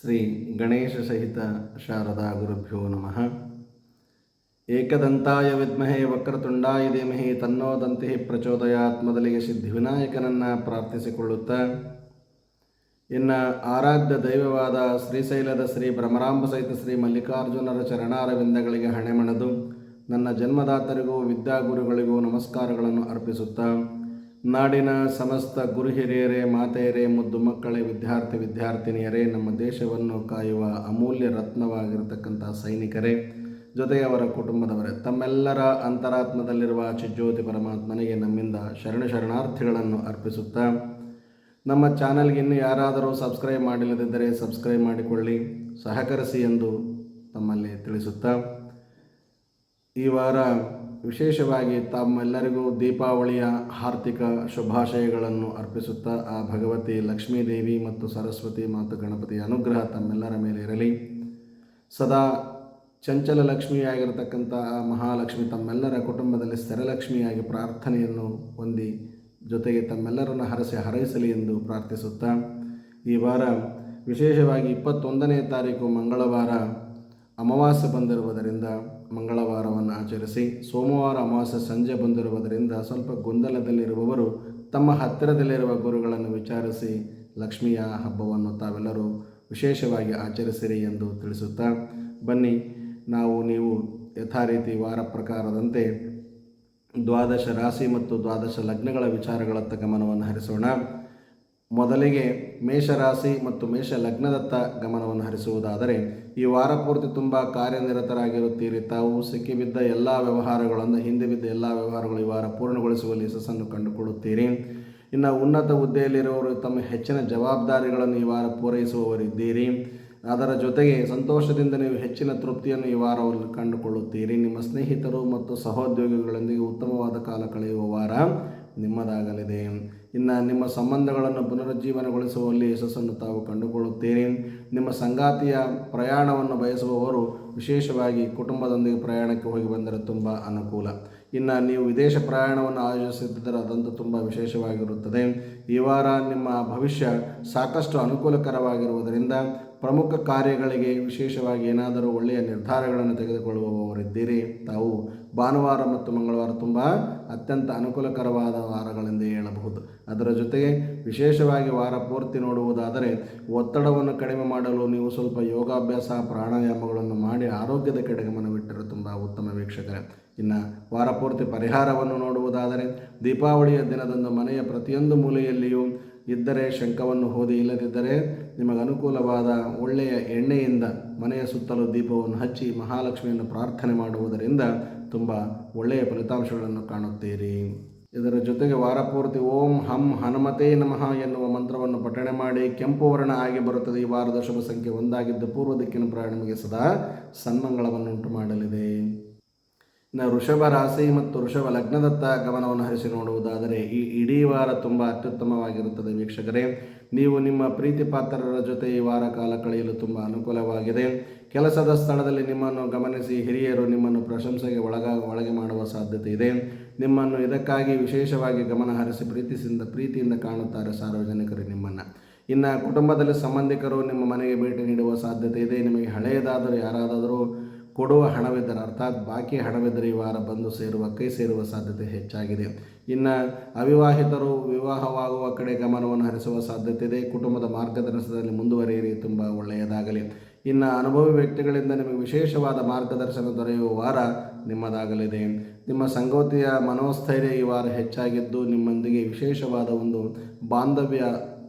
ಶ್ರೀ ಗಣೇಶ ಸಹಿತ ಶಾರದಾ ಗುರುಭ್ಯೋ ನಮಃ. ಏಕದಂತಾಯ ವಿದ್ಮಹೆ ವಕ್ರತುಂಡಾಯ ಧೀಮಹಿ ತನ್ನೋ ದಂತಿ ಪ್ರಚೋದಯಾತ್ ಮೊದಲಿಗೆ ಸಿದ್ಧಿವಿನಾಯಕನನ್ನು ಪ್ರಾರ್ಥಿಸಿಕೊಳ್ಳುತ್ತಾ. ಇನ್ನು ಆರಾಧ್ಯ ದೈವವಾದ ಶ್ರೀಶೈಲದ ಶ್ರೀ ಭ್ರಮರಾಂಬ ಸಹಿತ ಶ್ರೀ ಮಲ್ಲಿಕಾರ್ಜುನರ ಚರಣಾರವಿಂದಗಳಿಗೆ ಹಣೆಮಣದು. ನನ್ನ ಜನ್ಮದಾತರಿಗೂ ವಿದ್ಯಾಗುರುಗಳಿಗೂ ನಮಸ್ಕಾರಗಳನ್ನು ಅರ್ಪಿಸುತ್ತಾ. ನಾಡಿನ ಸಮಸ್ತ ಗುರು ಹಿರಿಯರೇ, ಮಾತೆಯರೇ, ಮುದ್ದು ಮಕ್ಕಳೇ, ವಿದ್ಯಾರ್ಥಿ, ವಿದ್ಯಾರ್ಥಿನಿಯರೇ, ನಮ್ಮ ದೇಶವನ್ನು ಕಾಯುವ ಅಮೂಲ್ಯ ರತ್ನವಾಗಿರತಕ್ಕಂಥ ಸೈನಿಕರೇ, ಜೊತೆಗೆ ಅವರ ಕುಟುಂಬದವರೇ, ತಮ್ಮೆಲ್ಲರ ಅಂತರಾತ್ಮದಲ್ಲಿರುವ ಚಿಜ್ಯೋತಿ ಪರಮಾತ್ಮನಿಗೆ ನಮ್ಮಿಂದ ಶರಣ ಶರಣಾರ್ಥಿಗಳನ್ನು ಅರ್ಪಿಸುತ್ತಾ, ನಮ್ಮ ಚಾನಲ್ಗೆ ಇನ್ನೂ ಯಾರಾದರೂ ಸಬ್ಸ್ಕ್ರೈಬ್ ಮಾಡಿಲ್ಲದಿದ್ದರೆ ಸಬ್ಸ್ಕ್ರೈಬ್ ಮಾಡಿಕೊಳ್ಳಿ, ಸಹಕರಿಸಿ ಎಂದು ತಮ್ಮಲ್ಲಿ ತಿಳಿಸುತ್ತಾ, ಈ ವಾರ ವಿಶೇಷವಾಗಿ ತಮ್ಮೆಲ್ಲರಿಗೂ ದೀಪಾವಳಿಯ ಹಾರ್ದಿಕ ಶುಭಾಶಯಗಳನ್ನು ಅರ್ಪಿಸುತ್ತಾ ಆ ಭಗವತಿ ಲಕ್ಷ್ಮೀದೇವಿ ಮತ್ತು ಸರಸ್ವತಿ ಮತ್ತು ಗಣಪತಿಯ ಅನುಗ್ರಹ ತಮ್ಮೆಲ್ಲರ ಮೇಲೆ ಇರಲಿ. ಸದಾ ಚಂಚಲ ಲಕ್ಷ್ಮಿಯಾಗಿರತಕ್ಕಂಥ ಆ ಮಹಾಲಕ್ಷ್ಮಿ ತಮ್ಮೆಲ್ಲರ ಕುಟುಂಬದಲ್ಲಿ ಸ್ಥಿರಲಕ್ಷ್ಮಿಯಾಗಿ ಪ್ರಾರ್ಥನೆಯನ್ನು ಹೊಂದಿ ಜೊತೆಗೆ ತಮ್ಮೆಲ್ಲರನ್ನು ಹರಸಿ ಹರೈಸಲಿ ಎಂದು ಪ್ರಾರ್ಥಿಸುತ್ತಾ ಈ ವಾರ ವಿಶೇಷವಾಗಿ ಇಪ್ಪತ್ತೊಂದನೇ ತಾರೀಕು ಮಂಗಳವಾರ ಅಮಾವಾಸ್ಯೆ ಬಂದಿರುವುದರಿಂದ ಮಂಗಳವಾರವನ್ನು ಆಚರಿಸಿ ಸೋಮವಾರ ಅಮಾವಾಸ್ಯೆ ಸಂಜೆ ಬಂದಿರುವುದರಿಂದ ಸ್ವಲ್ಪ ಗೊಂದಲದಲ್ಲಿರುವವರು ತಮ್ಮ ಹತ್ತಿರದಲ್ಲಿರುವ ಗುರುಗಳನ್ನು ವಿಚಾರಿಸಿ ಲಕ್ಷ್ಮಿಯ ಹಬ್ಬವನ್ನು ತಾವೆಲ್ಲರೂ ವಿಶೇಷವಾಗಿ ಆಚರಿಸಿರಿ ಎಂದು ತಿಳಿಸುತ್ತಾ, ಬನ್ನಿ, ನಾವು ನೀವು ಯಥಾ ರೀತಿ ವಾರ ಪ್ರಕಾರದಂತೆ ದ್ವಾದಶ ರಾಶಿ ಮತ್ತು ದ್ವಾದಶ ಲಗ್ನಗಳ ವಿಚಾರಗಳತ್ತ ಗಮನವನ್ನು ಹರಿಸೋಣ. ಮೊದಲಿಗೆ ಮೇಷರಾಶಿ ಮತ್ತು ಮೇಷ ಲಗ್ನದತ್ತ ಗಮನವನ್ನು ಹರಿಸುವುದಾದರೆ ಈ ವಾರ ಪೂರ್ತಿ ತುಂಬ ಕಾರ್ಯನಿರತರಾಗಿರುತ್ತೀರಿ. ತಾವು ಸಿಕ್ಕಿಬಿದ್ದ ಎಲ್ಲ ವ್ಯವಹಾರಗಳನ್ನು, ಹಿಂದೆ ಬಿದ್ದ ಎಲ್ಲ ವ್ಯವಹಾರಗಳು ಈ ವಾರ ಪೂರ್ಣಗೊಳಿಸುವಲ್ಲಿ ಯಶಸ್ಸನ್ನು ಕಂಡುಕೊಳ್ಳುತ್ತೀರಿ. ಇನ್ನು ಉನ್ನತ ಹುದ್ದೆಯಲ್ಲಿರುವವರು ತಮ್ಮ ಹೆಚ್ಚಿನ ಜವಾಬ್ದಾರಿಗಳನ್ನು ಈ ವಾರ ಪೂರೈಸುವವರಿದ್ದೀರಿ. ಅದರ ಜೊತೆಗೆ ಸಂತೋಷದಿಂದ ನೀವು ಹೆಚ್ಚಿನ ತೃಪ್ತಿಯನ್ನು ಈ ವಾರವನ್ನು ಕಂಡುಕೊಳ್ಳುತ್ತೀರಿ. ನಿಮ್ಮ ಸ್ನೇಹಿತರು ಮತ್ತು ಸಹೋದ್ಯೋಗಿಗಳೊಂದಿಗೆ ಉತ್ತಮವಾದ ಕಾಲ ಕಳೆಯುವ ವಾರ ನಿಮ್ಮದಾಗಲಿದೆ. ಇನ್ನು ನಿಮ್ಮ ಸಂಬಂಧಗಳನ್ನು ಪುನರುಜ್ಜೀವನಗೊಳಿಸುವಲ್ಲಿ ಯಶಸ್ಸನ್ನು ತಾವು ಕಂಡುಕೊಳ್ಳುತ್ತೀರಿ ನಿಮ್ಮ ಸಂಗಾತಿಯ ಪ್ರಯಾಣವನ್ನು ಬಯಸುವವರು ವಿಶೇಷವಾಗಿ ಕುಟುಂಬದೊಂದಿಗೆ ಪ್ರಯಾಣಕ್ಕೆ ಹೋಗಿ ಬಂದರೆ ತುಂಬ ಅನುಕೂಲ. ಇನ್ನು ನೀವು ವಿದೇಶ ಪ್ರಯಾಣವನ್ನು ಆಯೋಜಿಸುತ್ತಿದ್ದರೆ ಅದಂತೂ ತುಂಬ ವಿಶೇಷವಾಗಿರುತ್ತದೆ. ಈ ವಾರ ನಿಮ್ಮ ಭವಿಷ್ಯ ಸಾಕಷ್ಟು ಅನುಕೂಲಕರವಾಗಿರುವುದರಿಂದ ಪ್ರಮುಖ ಕಾರ್ಯಗಳಿಗೆ ವಿಶೇಷವಾಗಿ ಏನಾದರೂ ಒಳ್ಳೆಯ ನಿರ್ಧಾರಗಳನ್ನು ತೆಗೆದುಕೊಳ್ಳುವವರಿದ್ದೀರಿ. ತಾವು ಭಾನುವಾರ ಮತ್ತು ಮಂಗಳವಾರ ತುಂಬ ಅತ್ಯಂತ ಅನುಕೂಲಕರವಾದ ವಾರಗಳೆಂದು ಹೇಳಬಹುದು. ಅದರ ಜೊತೆಗೆ ವಿಶೇಷವಾಗಿ ವಾರ ಪೂರ್ತಿ ನೋಡುವುದಾದರೆ ಒತ್ತಡವನ್ನು ಕಡಿಮೆ ಮಾಡಲು ನೀವು ಸ್ವಲ್ಪ ಯೋಗಾಭ್ಯಾಸ, ಪ್ರಾಣಾಯಾಮಗಳನ್ನು ಮಾಡಿ ಆರೋಗ್ಯದ ಕಡೆ ಗಮನವಿಟ್ಟರೆ ತುಂಬ ಉತ್ತಮ ವೀಕ್ಷಕರೇ. ಇನ್ನು ವಾರ ಪೂರ್ತಿ ಪರಿಹಾರವನ್ನು ನೋಡುವುದಾದರೆ ದೀಪಾವಳಿಯ ದಿನದಂದು ಮನೆಯ ಪ್ರತಿಯೊಂದು ಮೂಲೆಯಲ್ಲಿಯೂ ಇದ್ದರೆ ಶಂಕವನ್ನು ಹೋದಿ ಇಲ್ಲದಿದ್ದರೆ ನಿಮಗೆ ಅನುಕೂಲವಾದ ಒಳ್ಳೆಯ ಎಣ್ಣೆಯಿಂದ ಮನೆಯ ಸುತ್ತಲೂ ದೀಪವನ್ನು ಹಚ್ಚಿ ಮಹಾಲಕ್ಷ್ಮಿಯನ್ನು ಪ್ರಾರ್ಥನೆ ಮಾಡುವುದರಿಂದ ತುಂಬ ಒಳ್ಳೆಯ ಫಲಿತಾಂಶಗಳನ್ನು ಕಾಣುತ್ತೀರಿ. ಇದರ ಜೊತೆಗೆ ವಾರಪೂರ್ತಿ ಓಂ ಹಂ ಹನುಮತೇ ನಮಃ ಎನ್ನುವ ಮಂತ್ರವನ್ನು ಪಠಣೆ ಮಾಡಿ ಕೆಂಪು ವರ್ಣ ಆಗಿ ಬರುತ್ತದೆ. ಈ ವಾರದ ಶುಭ ಸಂಖ್ಯೆ ಒಂದಾಗಿದ್ದು ಪೂರ್ವ ದಿಕ್ಕಿನ ನಿಮಗೆ ಸದಾ ಸನ್ಮಂಗಳವನ್ನುಂಟು ಮಾಡಲಿದೆ. ಇನ್ನು ವೃಷಭ ರಾಶಿ ಮತ್ತು ಋಷಭ ಲಗ್ನದತ್ತ ಗಮನವನ್ನು ಹರಿಸಿ ನೋಡುವುದಾದರೆ ಈ ಇಡೀ ವಾರ ತುಂಬ ಅತ್ಯುತ್ತಮವಾಗಿರುತ್ತದೆ ವೀಕ್ಷಕರೇ. ನೀವು ನಿಮ್ಮ ಪ್ರೀತಿ ಪಾತ್ರರ ಜೊತೆ ಈ ವಾರ ಕಾಲ ಕಳೆಯಲು ತುಂಬ ಅನುಕೂಲವಾಗಿದೆ. ಕೆಲಸದ ಸ್ಥಳದಲ್ಲಿ ನಿಮ್ಮನ್ನು ಗಮನಿಸಿ ಹಿರಿಯರು ನಿಮ್ಮನ್ನು ಪ್ರಶಂಸೆಗೆ ಒಳಗ, ಒಳಗೆ ಮಾಡುವ ಸಾಧ್ಯತೆ ಇದೆ. ನಿಮ್ಮನ್ನು ಇದಕ್ಕಾಗಿ ವಿಶೇಷವಾಗಿ ಗಮನ ಹರಿಸಿ ಪ್ರೀತಿಸಿಂದ, ಪ್ರೀತಿಯಿಂದ ಕಾಣುತ್ತಾರೆ ಸಾರ್ವಜನಿಕರು ನಿಮ್ಮನ್ನು. ಇನ್ನು ಕುಟುಂಬದಲ್ಲಿ ಸಂಬಂಧಿಕರು ನಿಮ್ಮ ಮನೆಗೆ ಭೇಟಿ ನೀಡುವ ಸಾಧ್ಯತೆ ಇದೆ. ನಿಮಗೆ ಹಳೆಯದಾದರೂ ಯಾರಾದರೂ ಕೊಡುವ ಹಣವಿದ್ದರೆ, ಅರ್ಥಾತ್ ಬಾಕಿ ಹಣವಿದ್ದರೆ ಈ ವಾರ ಬಂದು ಸೇರುವ, ಕೈ ಸೇರುವ ಸಾಧ್ಯತೆ ಹೆಚ್ಚಾಗಿದೆ. ಇನ್ನು ಅವಿವಾಹಿತರು ವಿವಾಹವಾಗುವ ಕಡೆ ಗಮನವನ್ನು ಹರಿಸುವ ಸಾಧ್ಯತೆ ಇದೆ. ಕುಟುಂಬದ ಮಾರ್ಗದರ್ಶನದಲ್ಲಿ ಮುಂದುವರಿಯಿರಿ. ತುಂಬ ಒಳ್ಳೆಯದಾಗಲಿ. ಇನ್ನು ಅನುಭವಿ ವ್ಯಕ್ತಿಗಳಿಂದ ನಿಮಗೆ ವಿಶೇಷವಾದ ಮಾರ್ಗದರ್ಶನ ದೊರೆಯುವ ವಾರ ನಿಮ್ಮದಾಗಲಿದೆ. ನಿಮ್ಮ ಸಂಗೋತಿಯ ಮನೋಸ್ಥೈರ್ಯ ಈ ವಾರ ಹೆಚ್ಚಾಗಿದ್ದು, ನಿಮ್ಮೊಂದಿಗೆ ವಿಶೇಷವಾದ ಒಂದು ಬಾಂಧವ್ಯ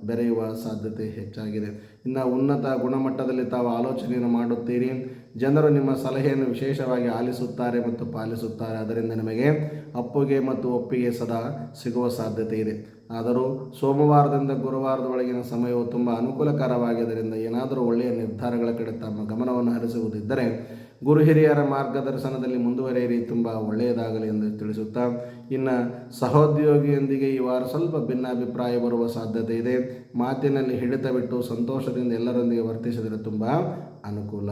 ಬೆರೆಯುವ ಸಾಧ್ಯತೆ ಹೆಚ್ಚಾಗಿದೆ. ಇನ್ನು ಉನ್ನತ ಗುಣಮಟ್ಟದಲ್ಲಿ ತಾವು ಆಲೋಚನೆಯನ್ನು ಮಾಡುತ್ತೀರಿ. ಜನರು ನಿಮ್ಮ ಸಲಹೆಯನ್ನು ವಿಶೇಷವಾಗಿ ಆಲಿಸುತ್ತಾರೆ ಮತ್ತು ಪಾಲಿಸುತ್ತಾರೆ. ಅದರಿಂದ ನಿಮಗೆ ಅಪ್ಪುಗೆ ಮತ್ತು ಒಪ್ಪಿಗೆ ಸದಾ ಸಿಗುವ ಸಾಧ್ಯತೆ ಇದೆ. ಆದರೂ ಸೋಮವಾರದಿಂದ ಗುರುವಾರದ ಒಳಗಿನ ಸಮಯವು ತುಂಬ ಅನುಕೂಲಕರವಾಗಿದ್ದರಿಂದ ಏನಾದರೂ ಒಳ್ಳೆಯ ನಿರ್ಧಾರಗಳ ಕಡೆ ತಮ್ಮ ಗಮನವನ್ನು ಹರಿಸುವುದಿದ್ದರೆ ಗುರು ಹಿರಿಯರ ಮಾರ್ಗದರ್ಶನದಲ್ಲಿ ಮುಂದುವರೆಯಿರಿ, ತುಂಬ ಒಳ್ಳೆಯದಾಗಲಿ ಎಂದು ತಿಳಿಸುತ್ತಾ, ಇನ್ನು ಸಹೋದ್ಯೋಗಿಯೊಂದಿಗೆ ಈ ವಾರ ಸ್ವಲ್ಪ ಭಿನ್ನಾಭಿಪ್ರಾಯ ಬರುವ ಸಾಧ್ಯತೆ ಇದೆ. ಮಾತಿನಲ್ಲಿ ಹಿಡಿತ ಬಿಟ್ಟು ಸಂತೋಷದಿಂದ ಎಲ್ಲರೊಂದಿಗೆ ವರ್ತಿಸಿದರೆ ತುಂಬ ಅನುಕೂಲ.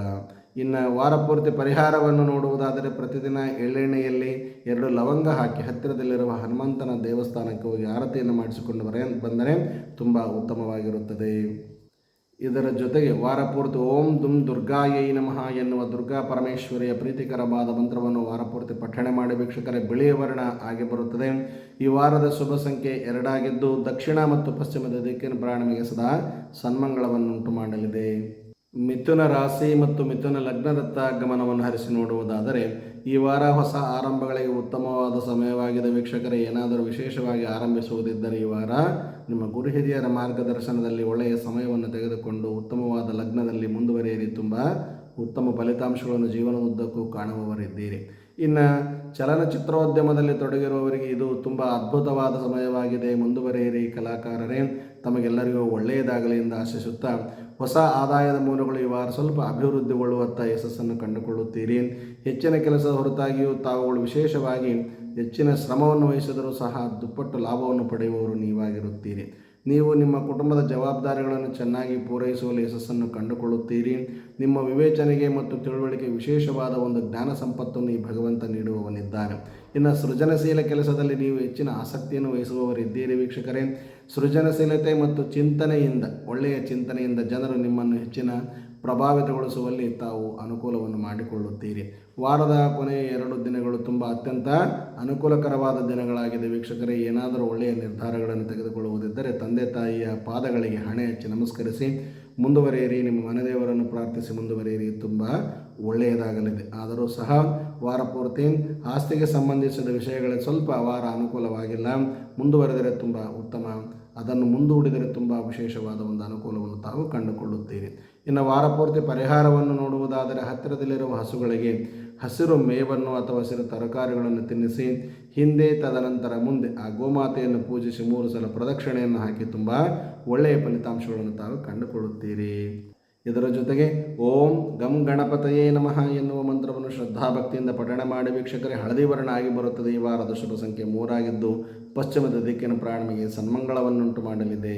ಇನ್ನು ವಾರಪೂರ್ತಿ ಪರಿಹಾರವನ್ನು ನೋಡುವುದಾದರೆ ಪ್ರತಿದಿನ ಎಳ್ಳೆಣ್ಣೆಯಲ್ಲಿ ಎರಡು ಲವಂಗ ಹಾಕಿ ಹತ್ತಿರದಲ್ಲಿರುವ ಹನುಮಂತನ ದೇವಸ್ಥಾನಕ್ಕೆ ಹೋಗಿ ಆರತಿಯನ್ನು ಮಾಡಿಸಿಕೊಂಡು ಬರ ಬಂದರೆ ತುಂಬ ಉತ್ತಮವಾಗಿರುತ್ತದೆ. ಇದರ ಜೊತೆಗೆ ವಾರಪೂರ್ತಿ ಓಂ ದುಂ ದುರ್ಗಾಯೈ ನಮಃ ಎನ್ನುವ ದುರ್ಗಾ ಪರಮೇಶ್ವರಿಯ ಪ್ರೀತಿಕರವಾದ ಮಂತ್ರವನ್ನು ವಾರಪೂರ್ತಿ ಪಠಣೆ ಮಾಡಿ ವೀಕ್ಷಕರೇ, ಬಿಳಿಯ ವರ್ಣ ಆಗಿ ಬರುತ್ತದೆ. ಈ ವಾರದ ಶುಭ ಸಂಖ್ಯೆ ಎರಡಾಗಿದ್ದು, ದಕ್ಷಿಣ ಮತ್ತು ಪಶ್ಚಿಮದ ದಿಕ್ಕಿನ ಪ್ರಾಣಿಗೆ ಸದಾ ಸನ್ಮಂಗಳವನ್ನುಂಟು ಮಾಡಲಿದೆ. ಮಿಥುನ ರಾಶಿ ಮತ್ತು ಮಿಥುನ ಲಗ್ನದತ್ತ ಗಮನವನ್ನು ಹರಿಸಿ ನೋಡುವುದಾದರೆ, ಈ ವಾರ ಹೊಸ ಆರಂಭಗಳಿಗೆ ಉತ್ತಮವಾದ ಸಮಯವಾಗಿದೆ. ವೀಕ್ಷಕರೇ, ಏನಾದರೂ ವಿಶೇಷವಾಗಿ ಆರಂಭಿಸುವುದಿದ್ದರೆ ಈ ವಾರ ನಿಮ್ಮ ಗುರು ಹಿರಿಯರ ಮಾರ್ಗದರ್ಶನದಲ್ಲಿ ಒಳ್ಳೆಯ ಸಮಯವನ್ನು ತೆಗೆದುಕೊಂಡು ಉತ್ತಮವಾದ ಲಗ್ನದಲ್ಲಿ ಮುಂದುವರಿಯಿರಿ. ತುಂಬ ಉತ್ತಮ ಫಲಿತಾಂಶಗಳನ್ನು ಜೀವನದುದ್ದಕ್ಕೂ ಕಾಣುವವರಿದ್ದೀರಿ. ಇನ್ನು ಚಲನಚಿತ್ರೋದ್ಯಮದಲ್ಲಿ ತೊಡಗಿರುವವರಿಗೆ ಇದು ತುಂಬ ಅದ್ಭುತವಾದ ಸಮಯವಾಗಿದೆ. ಮುಂದುವರಿಯಿರಿ ಕಲಾಕಾರರೇ. ತಮಗೆಲ್ಲರಿಗೂ ಒಳ್ಳೆಯದಾಗಲಿ ಎಂದು ಆಶಿಸುತ್ತಾ ಹೊಸ ಆದಾಯದ ಮೂಲಗಳು ಈ ಸ್ವಲ್ಪ ಅಭಿವೃದ್ಧಿಗೊಳ್ಳುವಂಥ ಯಶಸ್ಸನ್ನು ಕಂಡುಕೊಳ್ಳುತ್ತೀರಿ. ಹೆಚ್ಚಿನ ಕೆಲಸದ ಹೊರತಾಗಿಯೂ ತಾವುಗಳು ವಿಶೇಷವಾಗಿ ಹೆಚ್ಚಿನ ಶ್ರಮವನ್ನು ವಹಿಸಿದರೂ ಸಹ ದುಪ್ಪಟ್ಟು ಲಾಭವನ್ನು ಪಡೆಯುವವರು ನೀವಾಗಿರುತ್ತೀರಿ. ನೀವು ನಿಮ್ಮ ಕುಟುಂಬದ ಜವಾಬ್ದಾರಿಗಳನ್ನು ಚೆನ್ನಾಗಿ ಪೂರೈಸುವಲ್ಲಿ ಯಶಸ್ಸನ್ನು ಕಂಡುಕೊಳ್ಳುತ್ತೀರಿ. ನಿಮ್ಮ ವಿವೇಚನೆಗೆ ಮತ್ತು ತಿಳುವಳಿಕೆ ವಿಶೇಷವಾದ ಒಂದು ಜ್ಞಾನ ಸಂಪತ್ತನ್ನು ಈ ಭಗವಂತ ನೀಡುವವನಿದ್ದಾನೆ. ಇನ್ನು ಸೃಜನಶೀಲ ಕೆಲಸದಲ್ಲಿ ನೀವು ಹೆಚ್ಚಿನ ಆಸಕ್ತಿಯನ್ನು ವಹಿಸುವವರಿದ್ದೀರಿ ವೀಕ್ಷಕರೇ. ಸೃಜನಶೀಲತೆ ಮತ್ತು ಚಿಂತನೆಯಿಂದ, ಒಳ್ಳೆಯ ಚಿಂತನೆಯಿಂದ ಜನರು ನಿಮ್ಮನ್ನು ಹೆಚ್ಚಿನ ಪ್ರಭಾವಿತಗೊಳಿಸುವಲ್ಲಿ ತಾವು ಅನುಕೂಲವನ್ನು ಮಾಡಿಕೊಳ್ಳುತ್ತೀರಿ. ವಾರದ ಕೊನೆಯ ಎರಡು ದಿನಗಳು ತುಂಬ ಅತ್ಯಂತ ಅನುಕೂಲಕರವಾದ ದಿನಗಳಾಗಿದೆ ವೀಕ್ಷಕರೇ, ಏನಾದರೂ ಒಳ್ಳೆಯ ನಿರ್ಧಾರಗಳನ್ನು ತೆಗೆದುಕೊಳ್ಳುವುದಿದ್ದರೆ ತಂದೆ ತಾಯಿಯ ಪಾದಗಳಿಗೆ ಹಣೆ ಹಚ್ಚಿ ನಮಸ್ಕರಿಸಿ, ಮುಂದುವರಿಯಿರಿ, ನಿಮ್ಮ ಮನೆದೇವರನ್ನು ಪ್ರಾರ್ಥಿಸಿ, ಮುಂದುವರಿಯಿರಿ. ತುಂಬ ಒಳ್ಳೆಯದಾಗಲಿದೆ. ಆದರೂ ಸಹ ವಾರ ಪೂರ್ತಿ ಆಸ್ತಿಗೆ ಸಂಬಂಧಿಸಿದ ವಿಷಯಗಳೇ ಸ್ವಲ್ಪ ವಾರ ಅನುಕೂಲವಾಗಿಲ್ಲ. ಮುಂದುವರೆದರೆ ತುಂಬ ಉತ್ತಮ ಅದನ್ನು ಮುಂದೂಡಿದರೆ ತುಂಬ ವಿಶೇಷವಾದ ಒಂದು ಅನುಕೂಲವನ್ನು ತಾವು ಕಂಡುಕೊಳ್ಳುತ್ತೀರಿ. ಇನ್ನು ವಾರಪೂರ್ತಿ ಪರಿಹಾರವನ್ನು ನೋಡುವುದಾದರೆ ಹತ್ತಿರದಲ್ಲಿರುವ ಹಸುಗಳಿಗೆ ಹಸಿರು ಮೇವನ್ನು ಅಥವಾ ಹಸಿರು ತರಕಾರಿಗಳನ್ನು ತಿನ್ನಿಸಿ, ಹಿಂದೆ ತದನಂತರ ಮುಂದೆ ಆ ಗೋಮಾತೆಯನ್ನು ಪೂಜಿಸಿ ಮೂರು ಸಲ ಪ್ರದಕ್ಷಿಣೆಯನ್ನು ಹಾಕಿ ತುಂಬ ಒಳ್ಳೆಯ ಫಲಿತಾಂಶಗಳನ್ನು ತಾವು ಕಂಡುಕೊಳ್ಳುತ್ತೀರಿ. ಇದರ ಜೊತೆಗೆ ಓಂ ಗಂ ಗಣಪತಯೇ ನಮಃ ಎನ್ನುವ ಮಂತ್ರವನ್ನು ಶ್ರದ್ಧಾಭಕ್ತಿಯಿಂದ ಪಠಣ ಮಾಡಿ ವೀಕ್ಷಕರೇ, ಹಳದಿ ವರ್ಣ ಆಗಿ ಬರುತ್ತದೆ. ಈ ವಾರದ ಶುಭ ಸಂಖ್ಯೆ ಮೂರಾಗಿದ್ದು ಪಶ್ಚಿಮದ ದಿಕ್ಕಿನ ಪ್ರಾಣಿಗೆ ಸನ್ಮಂಗಳವನ್ನುಂಟು ಮಾಡಲಿದೆ.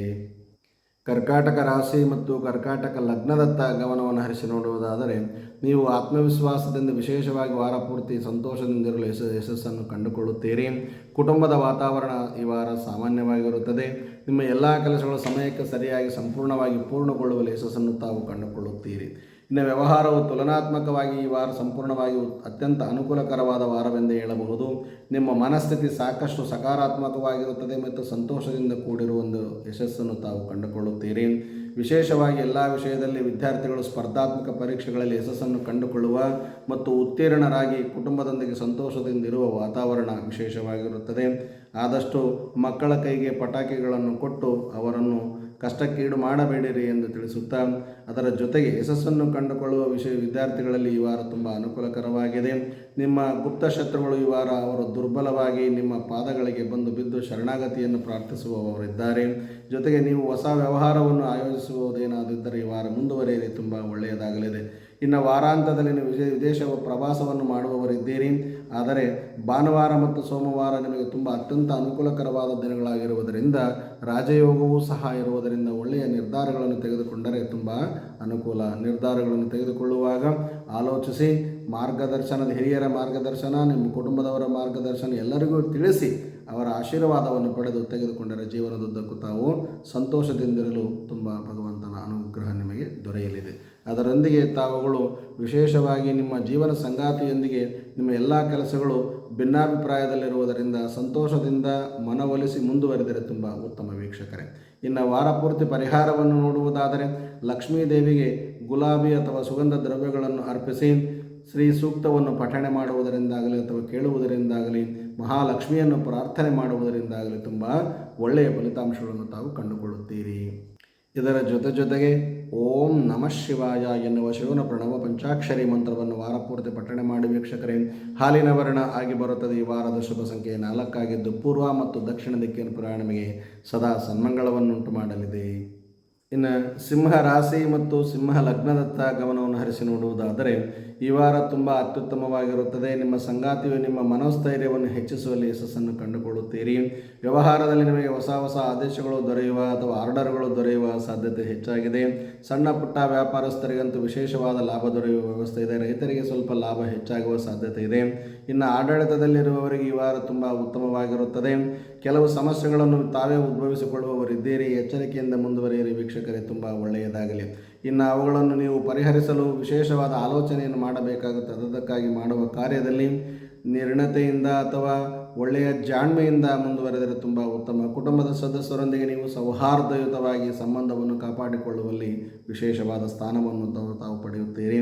ಕರ್ಕಾಟಕ ರಾಶಿ ಮತ್ತು ಕರ್ಕಾಟಕ ಲಗ್ನದತ್ತ ಗಮನವನ್ನು ಹರಿಸಿ ನೋಡುವುದಾದರೆ, ನೀವು ಆತ್ಮವಿಶ್ವಾಸದಿಂದ ವಿಶೇಷವಾಗಿ ವಾರಪೂರ್ತಿ ಸಂತೋಷದಿಂದಿರಲು ಯಶ ಯಶಸ್ಸನ್ನು ಕಂಡುಕೊಳ್ಳುತ್ತೀರಿ. ಕುಟುಂಬದ ವಾತಾವರಣ ಈ ವಾರ ಸಾಮಾನ್ಯವಾಗಿರುತ್ತದೆ. ನಿಮ್ಮ ಎಲ್ಲ ಕೆಲಸಗಳು ಸಮಯಕ್ಕೆ ಸರಿಯಾಗಿ ಸಂಪೂರ್ಣವಾಗಿ ಪೂರ್ಣಗೊಳ್ಳುವ ಯಶಸ್ಸನ್ನು ತಾವು ಕಂಡುಕೊಳ್ಳುತ್ತೀರಿ. ಇನ್ನು ವ್ಯವಹಾರವು ತುಲನಾತ್ಮಕವಾಗಿ ಈ ವಾರ ಸಂಪೂರ್ಣವಾಗಿ ಅತ್ಯಂತ ಅನುಕೂಲಕರವಾದ ವಾರವೆಂದೇ ಹೇಳಬಹುದು. ನಿಮ್ಮ ಮನಸ್ಥಿತಿ ಸಾಕಷ್ಟು ಸಕಾರಾತ್ಮಕವಾಗಿರುತ್ತದೆ ಮತ್ತು ಸಂತೋಷದಿಂದ ಕೂಡಿರುವ ಒಂದು ಯಶಸ್ಸನ್ನು ತಾವು ಕಂಡುಕೊಳ್ಳುತ್ತೀರಿ. ವಿಶೇಷವಾಗಿ ಎಲ್ಲ ವಿಷಯದಲ್ಲಿ ವಿದ್ಯಾರ್ಥಿಗಳು ಸ್ಪರ್ಧಾತ್ಮಕ ಪರೀಕ್ಷೆಗಳಲ್ಲಿ ಯಶಸ್ಸನ್ನು ಕಂಡುಕೊಳ್ಳುವ ಮತ್ತು ಉತ್ತೀರ್ಣರಾಗಿ ಕುಟುಂಬದೊಂದಿಗೆ ಸಂತೋಷದಿಂದ ಇರುವ ವಾತಾವರಣ ವಿಶೇಷವಾಗಿರುತ್ತದೆ. ಆದಷ್ಟು ಮಕ್ಕಳ ಕೈಗೆ ಪಟಾಕಿಗಳನ್ನು ಕೊಟ್ಟು ಅವರನ್ನು ಕಷ್ಟಕ್ಕೀಡು ಮಾಡಬೇಡಿರಿ ಎಂದು ತಿಳಿಸುತ್ತಾ ಅದರ ಜೊತೆಗೆ ಯಶಸ್ಸನ್ನು ಕಂಡುಕೊಳ್ಳುವ ವಿಷಯ ವಿದ್ಯಾರ್ಥಿಗಳಲ್ಲಿ ಈ ವಾರ ತುಂಬ ಅನುಕೂಲಕರವಾಗಿದೆ. ನಿಮ್ಮ ಗುಪ್ತ ಶತ್ರುಗಳು ಈ ವಾರ ಅವರು ದುರ್ಬಲವಾಗಿ ನಿಮ್ಮ ಪಾದಗಳಿಗೆ ಬಂದು ಬಿದ್ದು ಶರಣಾಗತಿಯನ್ನು ಪ್ರಾರ್ಥಿಸುವವರಿದ್ದಾರೆ. ಜೊತೆಗೆ ನೀವು ಹೊಸ ವ್ಯವಹಾರವನ್ನು ಆಯೋಜಿಸುವುದೇನಾದಿದ್ದರೆ ಈ ವಾರ ಮುಂದುವರಿಯಿರಿ ತುಂಬ ಒಳ್ಳೆಯದಾಗಲಿದೆ. ಇನ್ನು ವಾರಾಂತ್ಯದಲ್ಲಿ ನೀವು ವಿಜಯ ವಿದೇಶ ಪ್ರವಾಸವನ್ನು ಮಾಡುವವರಿದ್ದೀರಿ. ಆದರೆ ಭಾನುವಾರ ಮತ್ತು ಸೋಮವಾರ ನಿಮಗೆ ತುಂಬ ಅತ್ಯಂತ ಅನುಕೂಲಕರವಾದ ದಿನಗಳಾಗಿರುವುದರಿಂದ ರಾಜಯೋಗವೂ ಸಹ ಇರುವುದರಿಂದ ಒಳ್ಳೆಯ ನಿರ್ಧಾರಗಳನ್ನು ತೆಗೆದುಕೊಂಡರೆ ತುಂಬ ಅನುಕೂಲ ನಿರ್ಧಾರಗಳನ್ನು ತೆಗೆದುಕೊಳ್ಳುವಾಗ ಆಲೋಚಿಸಿ ಮಾರ್ಗದರ್ಶನದ ಹಿರಿಯರ ಮಾರ್ಗದರ್ಶನ, ನಿಮ್ಮ ಕುಟುಂಬದವರ ಮಾರ್ಗದರ್ಶನ ಎಲ್ಲರಿಗೂ ತಿಳಿಸಿ ಅವರ ಆಶೀರ್ವಾದವನ್ನು ಪಡೆದು ತೆಗೆದುಕೊಂಡರೆ ಜೀವನದುದ್ದಕ್ಕೂ ತಾವು ಸಂತೋಷದಿಂದಿರಲು ತುಂಬ ಭಗವಂತನ ಅನುಗ್ರಹ ನಿಮಗೆ ದೊರೆಯಲಿದೆ. ಅದರೊಂದಿಗೆ ತಾವುಗಳು ವಿಶೇಷವಾಗಿ ನಿಮ್ಮ ಜೀವನ ಸಂಗಾತಿಯೊಂದಿಗೆ ನಿಮ್ಮ ಎಲ್ಲ ಕೆಲಸಗಳು ಭಿನ್ನಾಭಿಪ್ರಾಯದಲ್ಲಿರುವುದರಿಂದ ಸಂತೋಷದಿಂದ ಮನವೊಲಿಸಿ ಮುಂದುವರೆದರೆ ತುಂಬ ಉತ್ತಮ ವೀಕ್ಷಕರೇ. ಇನ್ನು ವಾರಪೂರ್ತಿ ಪರಿಹಾರವನ್ನು ನೋಡುವುದಾದರೆ ಲಕ್ಷ್ಮೀ ದೇವಿಗೆ ಗುಲಾಬಿ ಅಥವಾ ಸುಗಂಧ ದ್ರವ್ಯಗಳನ್ನು ಅರ್ಪಿಸಿ, ಶ್ರೀ ಸೂಕ್ತವನ್ನು ಪಠಣೆ ಮಾಡುವುದರಿಂದಾಗಲಿ ಅಥವಾ ಕೇಳುವುದರಿಂದಾಗಲಿ, ಮಹಾಲಕ್ಷ್ಮಿಯನ್ನು ಪ್ರಾರ್ಥನೆ ಮಾಡುವುದರಿಂದಾಗಲಿ ತುಂಬ ಒಳ್ಳೆಯ ಫಲಿತಾಂಶಗಳನ್ನು ತಾವು ಕಂಡುಕೊಳ್ಳುತ್ತೀರಿ. ಇದರ ಜೊತೆ ಜೊತೆಗೆ ಓಂ ನಮಃ ಶಿವಾಯ ಎನ್ನುವ ಶಿವನ ಪ್ರಣವ ಪಂಚಾಕ್ಷರಿ ಮಂತ್ರವನ್ನು ವಾರಪೂರ್ತಿ ಪಠಣೆ ಮಾಡಿ ವೀಕ್ಷಕರೇ, ಹಾಲಿನ ವರ್ಣ ಆಗಿ ಬರುತ್ತದೆ ಈ ವಾರದ ಶುಭ ಸಂಖ್ಯೆ ನಾಲ್ಕಾಗಿದ್ದು ಪೂರ್ವ ಮತ್ತು ದಕ್ಷಿಣ ದಿಕ್ಕಿನ ಪುರಾಣಿಮೆಗೆ ಸದಾ ಸನ್ಮಂಗಳವನ್ನುಂಟು ಮಾಡಲಿದೆ. ಇನ್ನು ಸಿಂಹ ರಾಶಿ ಮತ್ತು ಸಿಂಹ ಲಗ್ನದತ್ತ ಗಮನವನ್ನು ಹರಿಸಿ ನೋಡುವುದಾದರೆ ಈ ವಾರ ತುಂಬ ಅತ್ಯುತ್ತಮವಾಗಿರುತ್ತದೆ. ನಿಮ್ಮ ಸಂಗಾತಿಯು ನಿಮ್ಮ ಮನೋಸ್ಥೈರ್ಯವನ್ನು ಹೆಚ್ಚಿಸುವಲ್ಲಿ ಯಶಸ್ಸನ್ನು ಕಂಡುಕೊಳ್ಳುತ್ತೀರಿ. ವ್ಯವಹಾರದಲ್ಲಿ ನಿಮಗೆ ಹೊಸ ಹೊಸ ಆದೇಶಗಳು ದೊರೆಯುವ ಅಥವಾ ಆರ್ಡರ್ಗಳು ದೊರೆಯುವ ಸಾಧ್ಯತೆ ಹೆಚ್ಚಾಗಿದೆ. ಸಣ್ಣ ಪುಟ್ಟ ವ್ಯಾಪಾರಸ್ಥರಿಗಂತೂ ವಿಶೇಷವಾದ ಲಾಭ ದೊರೆಯುವ ವ್ಯವಸ್ಥೆ ಇದೆ. ರೈತರಿಗೆ ಸ್ವಲ್ಪ ಲಾಭ ಹೆಚ್ಚಾಗುವ ಸಾಧ್ಯತೆ ಇದೆ. ಇನ್ನು ಆಡಳಿತದಲ್ಲಿರುವವರಿಗೆ ಈ ವಾರ ತುಂಬ ಉತ್ತಮವಾಗಿರುತ್ತದೆ. ಕೆಲವು ಸಮಸ್ಯೆಗಳನ್ನು ತಾವೇ ಉದ್ಭವಿಸಿಕೊಳ್ಳುವವರಿದ್ದೀರಿ. ಎಚ್ಚರಿಕೆಯಿಂದ ಮುಂದುವರಿಯಿರಿ. ವೀಕ್ಷಕರೇ, ತುಂಬ ಒಳ್ಳೆಯದಾಗಲಿ. ಇನ್ನು ಅವುಗಳನ್ನು ನೀವು ಪರಿಹರಿಸಲು ವಿಶೇಷವಾದ ಆಲೋಚನೆಯನ್ನು ಮಾಡಬೇಕಾಗುತ್ತದೆ ಅದಕ್ಕಾಗಿ ಮಾಡುವ ಕಾರ್ಯದಲ್ಲಿ ನಿರ್ಣತೆಯಿಂದ ಅಥವಾ ಒಳ್ಳೆಯ ಜಾಣ್ಮೆಯಿಂದ ಮುಂದುವರೆದರೆ ತುಂಬ ಉತ್ತಮ. ಕುಟುಂಬದ ಸದಸ್ಯರೊಂದಿಗೆ ನೀವು ಸೌಹಾರ್ದಯುತವಾಗಿ ಸಂಬಂಧವನ್ನು ಕಾಪಾಡಿಕೊಳ್ಳುವಲ್ಲಿ ವಿಶೇಷವಾದ ಸ್ಥಾನವನ್ನು ತಾವು ತಾವು ಪಡೆಯುತ್ತೀರಿ.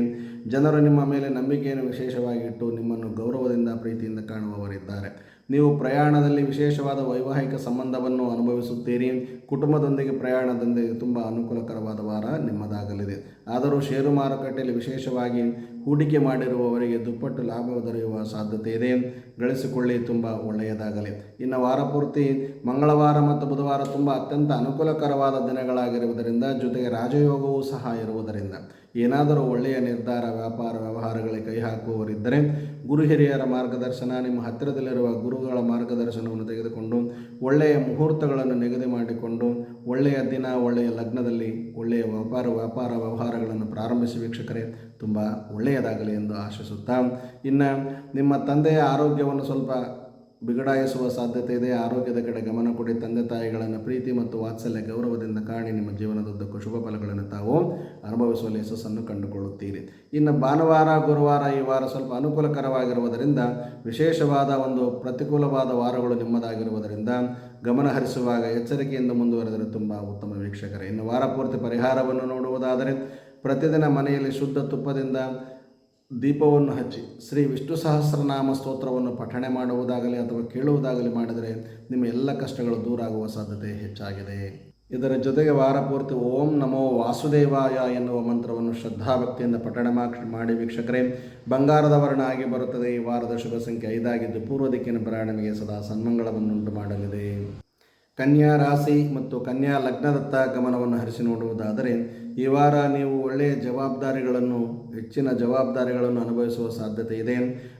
ಜನರು ನಿಮ್ಮ ಮೇಲೆ ನಂಬಿಕೆಯನ್ನು ವಿಶೇಷವಾಗಿಟ್ಟು ನಿಮ್ಮನ್ನು ಗೌರವದಿಂದ, ಪ್ರೀತಿಯಿಂದ ಕಾಣುವವರಿದ್ದಾರೆ. ನೀವು ಪ್ರಯಾಣದಲ್ಲಿ ವಿಶೇಷವಾದ ವೈವಾಹಿಕ ಸಂಬಂಧವನ್ನು ಅನುಭವಿಸುತ್ತೀರಿ. ಕುಟುಂಬದೊಂದಿಗೆ ಪ್ರಯಾಣದೊಂದಿಗೆ ತುಂಬ ಅನುಕೂಲಕರವಾದ ವಾರ ನಿಮ್ಮದಾಗಲಿದೆ. ಆದರೂ ಷೇರು ಮಾರುಕಟ್ಟೆಯಲ್ಲಿ ವಿಶೇಷವಾಗಿ ಹೂಡಿಕೆ ಮಾಡಿರುವವರಿಗೆ ದುಪ್ಪಟ್ಟು ಲಾಭ ದೊರೆಯುವ ಸಾಧ್ಯತೆ ಇದೆ. ಗಳಿಸಿಕೊಳ್ಳಿ, ತುಂಬ ಒಳ್ಳೆಯದಾಗಲಿ. ಇನ್ನು ವಾರ ಪೂರ್ತಿ ಮಂಗಳವಾರ ಮತ್ತು ಬುಧವಾರ ತುಂಬ ಅತ್ಯಂತ ಅನುಕೂಲಕರವಾದ ದಿನಗಳಾಗಿರುವುದರಿಂದ ಜೊತೆಗೆ ರಾಜಯೋಗವೂ ಸಹ ಇರುವುದರಿಂದ ಏನಾದರೂ ಒಳ್ಳೆಯ ನಿರ್ಧಾರ, ವ್ಯಾಪಾರ ವ್ಯವಹಾರಗಳಿಗೆ ಕೈ ಹಾಕುವವರಿದ್ದರೆ ಗುರು ಹಿರಿಯರ ಮಾರ್ಗದರ್ಶನ, ನಿಮ್ಮ ಹತ್ತಿರದಲ್ಲಿರುವ ಗುರುಗಳ ಮಾರ್ಗದರ್ಶನವನ್ನು ತೆಗೆದುಕೊಂಡು ಒಳ್ಳೆಯ ಮುಹೂರ್ತಗಳನ್ನು ನಿಗದಿ ಮಾಡಿಕೊಂಡು ಒಳ್ಳೆಯ ದಿನ, ಒಳ್ಳೆಯ ಲಗ್ನದಲ್ಲಿ ಒಳ್ಳೆಯ ವ್ಯಾಪಾರ ವ್ಯಾಪಾರ ವ್ಯವಹಾರಗಳನ್ನು ಪ್ರಾರಂಭಿಸಿ ವೀಕ್ಷಕರೇ, ತುಂಬ ಒಳ್ಳೆಯದಾಗಲಿ ಎಂದು ಆಶಿಸುತ್ತಾ, ಇನ್ನು ನಿಮ್ಮ ತಂದೆಯ ಆರೋಗ್ಯವನ್ನು ಸ್ವಲ್ಪ ಬಿಗಡಾಯಿಸುವ ಸಾಧ್ಯತೆ ಇದೆ. ಆರೋಗ್ಯದ ಕಡೆ ಗಮನ ಕೊಡಿ. ತಂದೆ ತಾಯಿಗಳನ್ನು ಪ್ರೀತಿ ಮತ್ತು ವಾತ್ಸಲ್ಯ, ಗೌರವದಿಂದ ಕಾಣಿ. ನಿಮ್ಮ ಜೀವನದುದ್ದಕ್ಕೂ ಶುಭ ಫಲಗಳನ್ನು ತಾವು ಅನುಭವಿಸುವಲ್ಲಿ ಯಶಸ್ಸನ್ನು ಕಂಡುಕೊಳ್ಳುತ್ತೀರಿ. ಇನ್ನು ಭಾನುವಾರ, ಗುರುವಾರ ಈ ವಾರ ಸ್ವಲ್ಪ ಅನುಕೂಲಕರವಾಗಿರುವುದರಿಂದ, ವಿಶೇಷವಾದ ಒಂದು ಪ್ರತಿಕೂಲವಾದ ವಾರಗಳು ನಿಮ್ಮದಾಗಿರುವುದರಿಂದ ಗಮನ ಹರಿಸುವಾಗ ಎಚ್ಚರಿಕೆಯಿಂದ ಮುಂದುವರೆದರೆ ತುಂಬ ಉತ್ತಮ ವೀಕ್ಷಕರೇ. ಇನ್ನು ವಾರ ಪೂರ್ತಿ ಪರಿಹಾರವನ್ನು ನೋಡುವುದಾದರೆ, ಪ್ರತಿದಿನ ಮನೆಯಲ್ಲಿ ಶುದ್ಧ ತುಪ್ಪದಿಂದ ದೀಪವನ್ನು ಹಚ್ಚಿ ಶ್ರೀ ವಿಷ್ಣು ಸಹಸ್ರನಾಮ ಸ್ತೋತ್ರವನ್ನು ಪಠಣೆ ಮಾಡುವುದಾಗಲಿ ಅಥವಾ ಕೇಳುವುದಾಗಲಿ ಮಾಡಿದರೆ ನಿಮ್ಮ ಎಲ್ಲ ಕಷ್ಟಗಳು ದೂರ ಆಗುವ ಸಾಧ್ಯತೆ ಹೆಚ್ಚಾಗಿದೆ. ಇದರ ಜೊತೆಗೆ ವಾರಪೂರ್ತಿ ಓಂ ನಮೋ ವಾಸುದೇವಾಯ ಎನ್ನುವ ಮಂತ್ರವನ್ನು ಶ್ರದ್ಧಾಭಕ್ತಿಯಿಂದ ಪಠಣ ಮಾಡಿ ವೀಕ್ಷಕರೇ, ಬಂಗಾರದ ವರ್ಣ ಆಗಿ ಬರುತ್ತದೆ. ಈ ವಾರದ ಶುಭ ಸಂಖ್ಯೆ ಐದಾಗಿದ್ದು ಪೂರ್ವ ದಿಕ್ಕಿನ ಪ್ರಯಾಣವಿಗೆ ಸದಾ ಸನ್ಮಂಗಳವನ್ನುಂಟು ಮಾಡಲಿದೆ. ಕನ್ಯಾ ರಾಶಿ ಮತ್ತು ಕನ್ಯಾ ಲಗ್ನದತ್ತ ಗಮನವನ್ನು ಹರಿಸಿ ನೋಡುವುದಾದರೆ ಈ ವಾರ ನೀವು ಒಳ್ಳೆಯ ಜವಾಬ್ದಾರಿಗಳನ್ನು, ಹೆಚ್ಚಿನ ಜವಾಬ್ದಾರಿಗಳನ್ನು ಅನುಭವಿಸುವ ಸಾಧ್ಯತೆ ಇದೆ.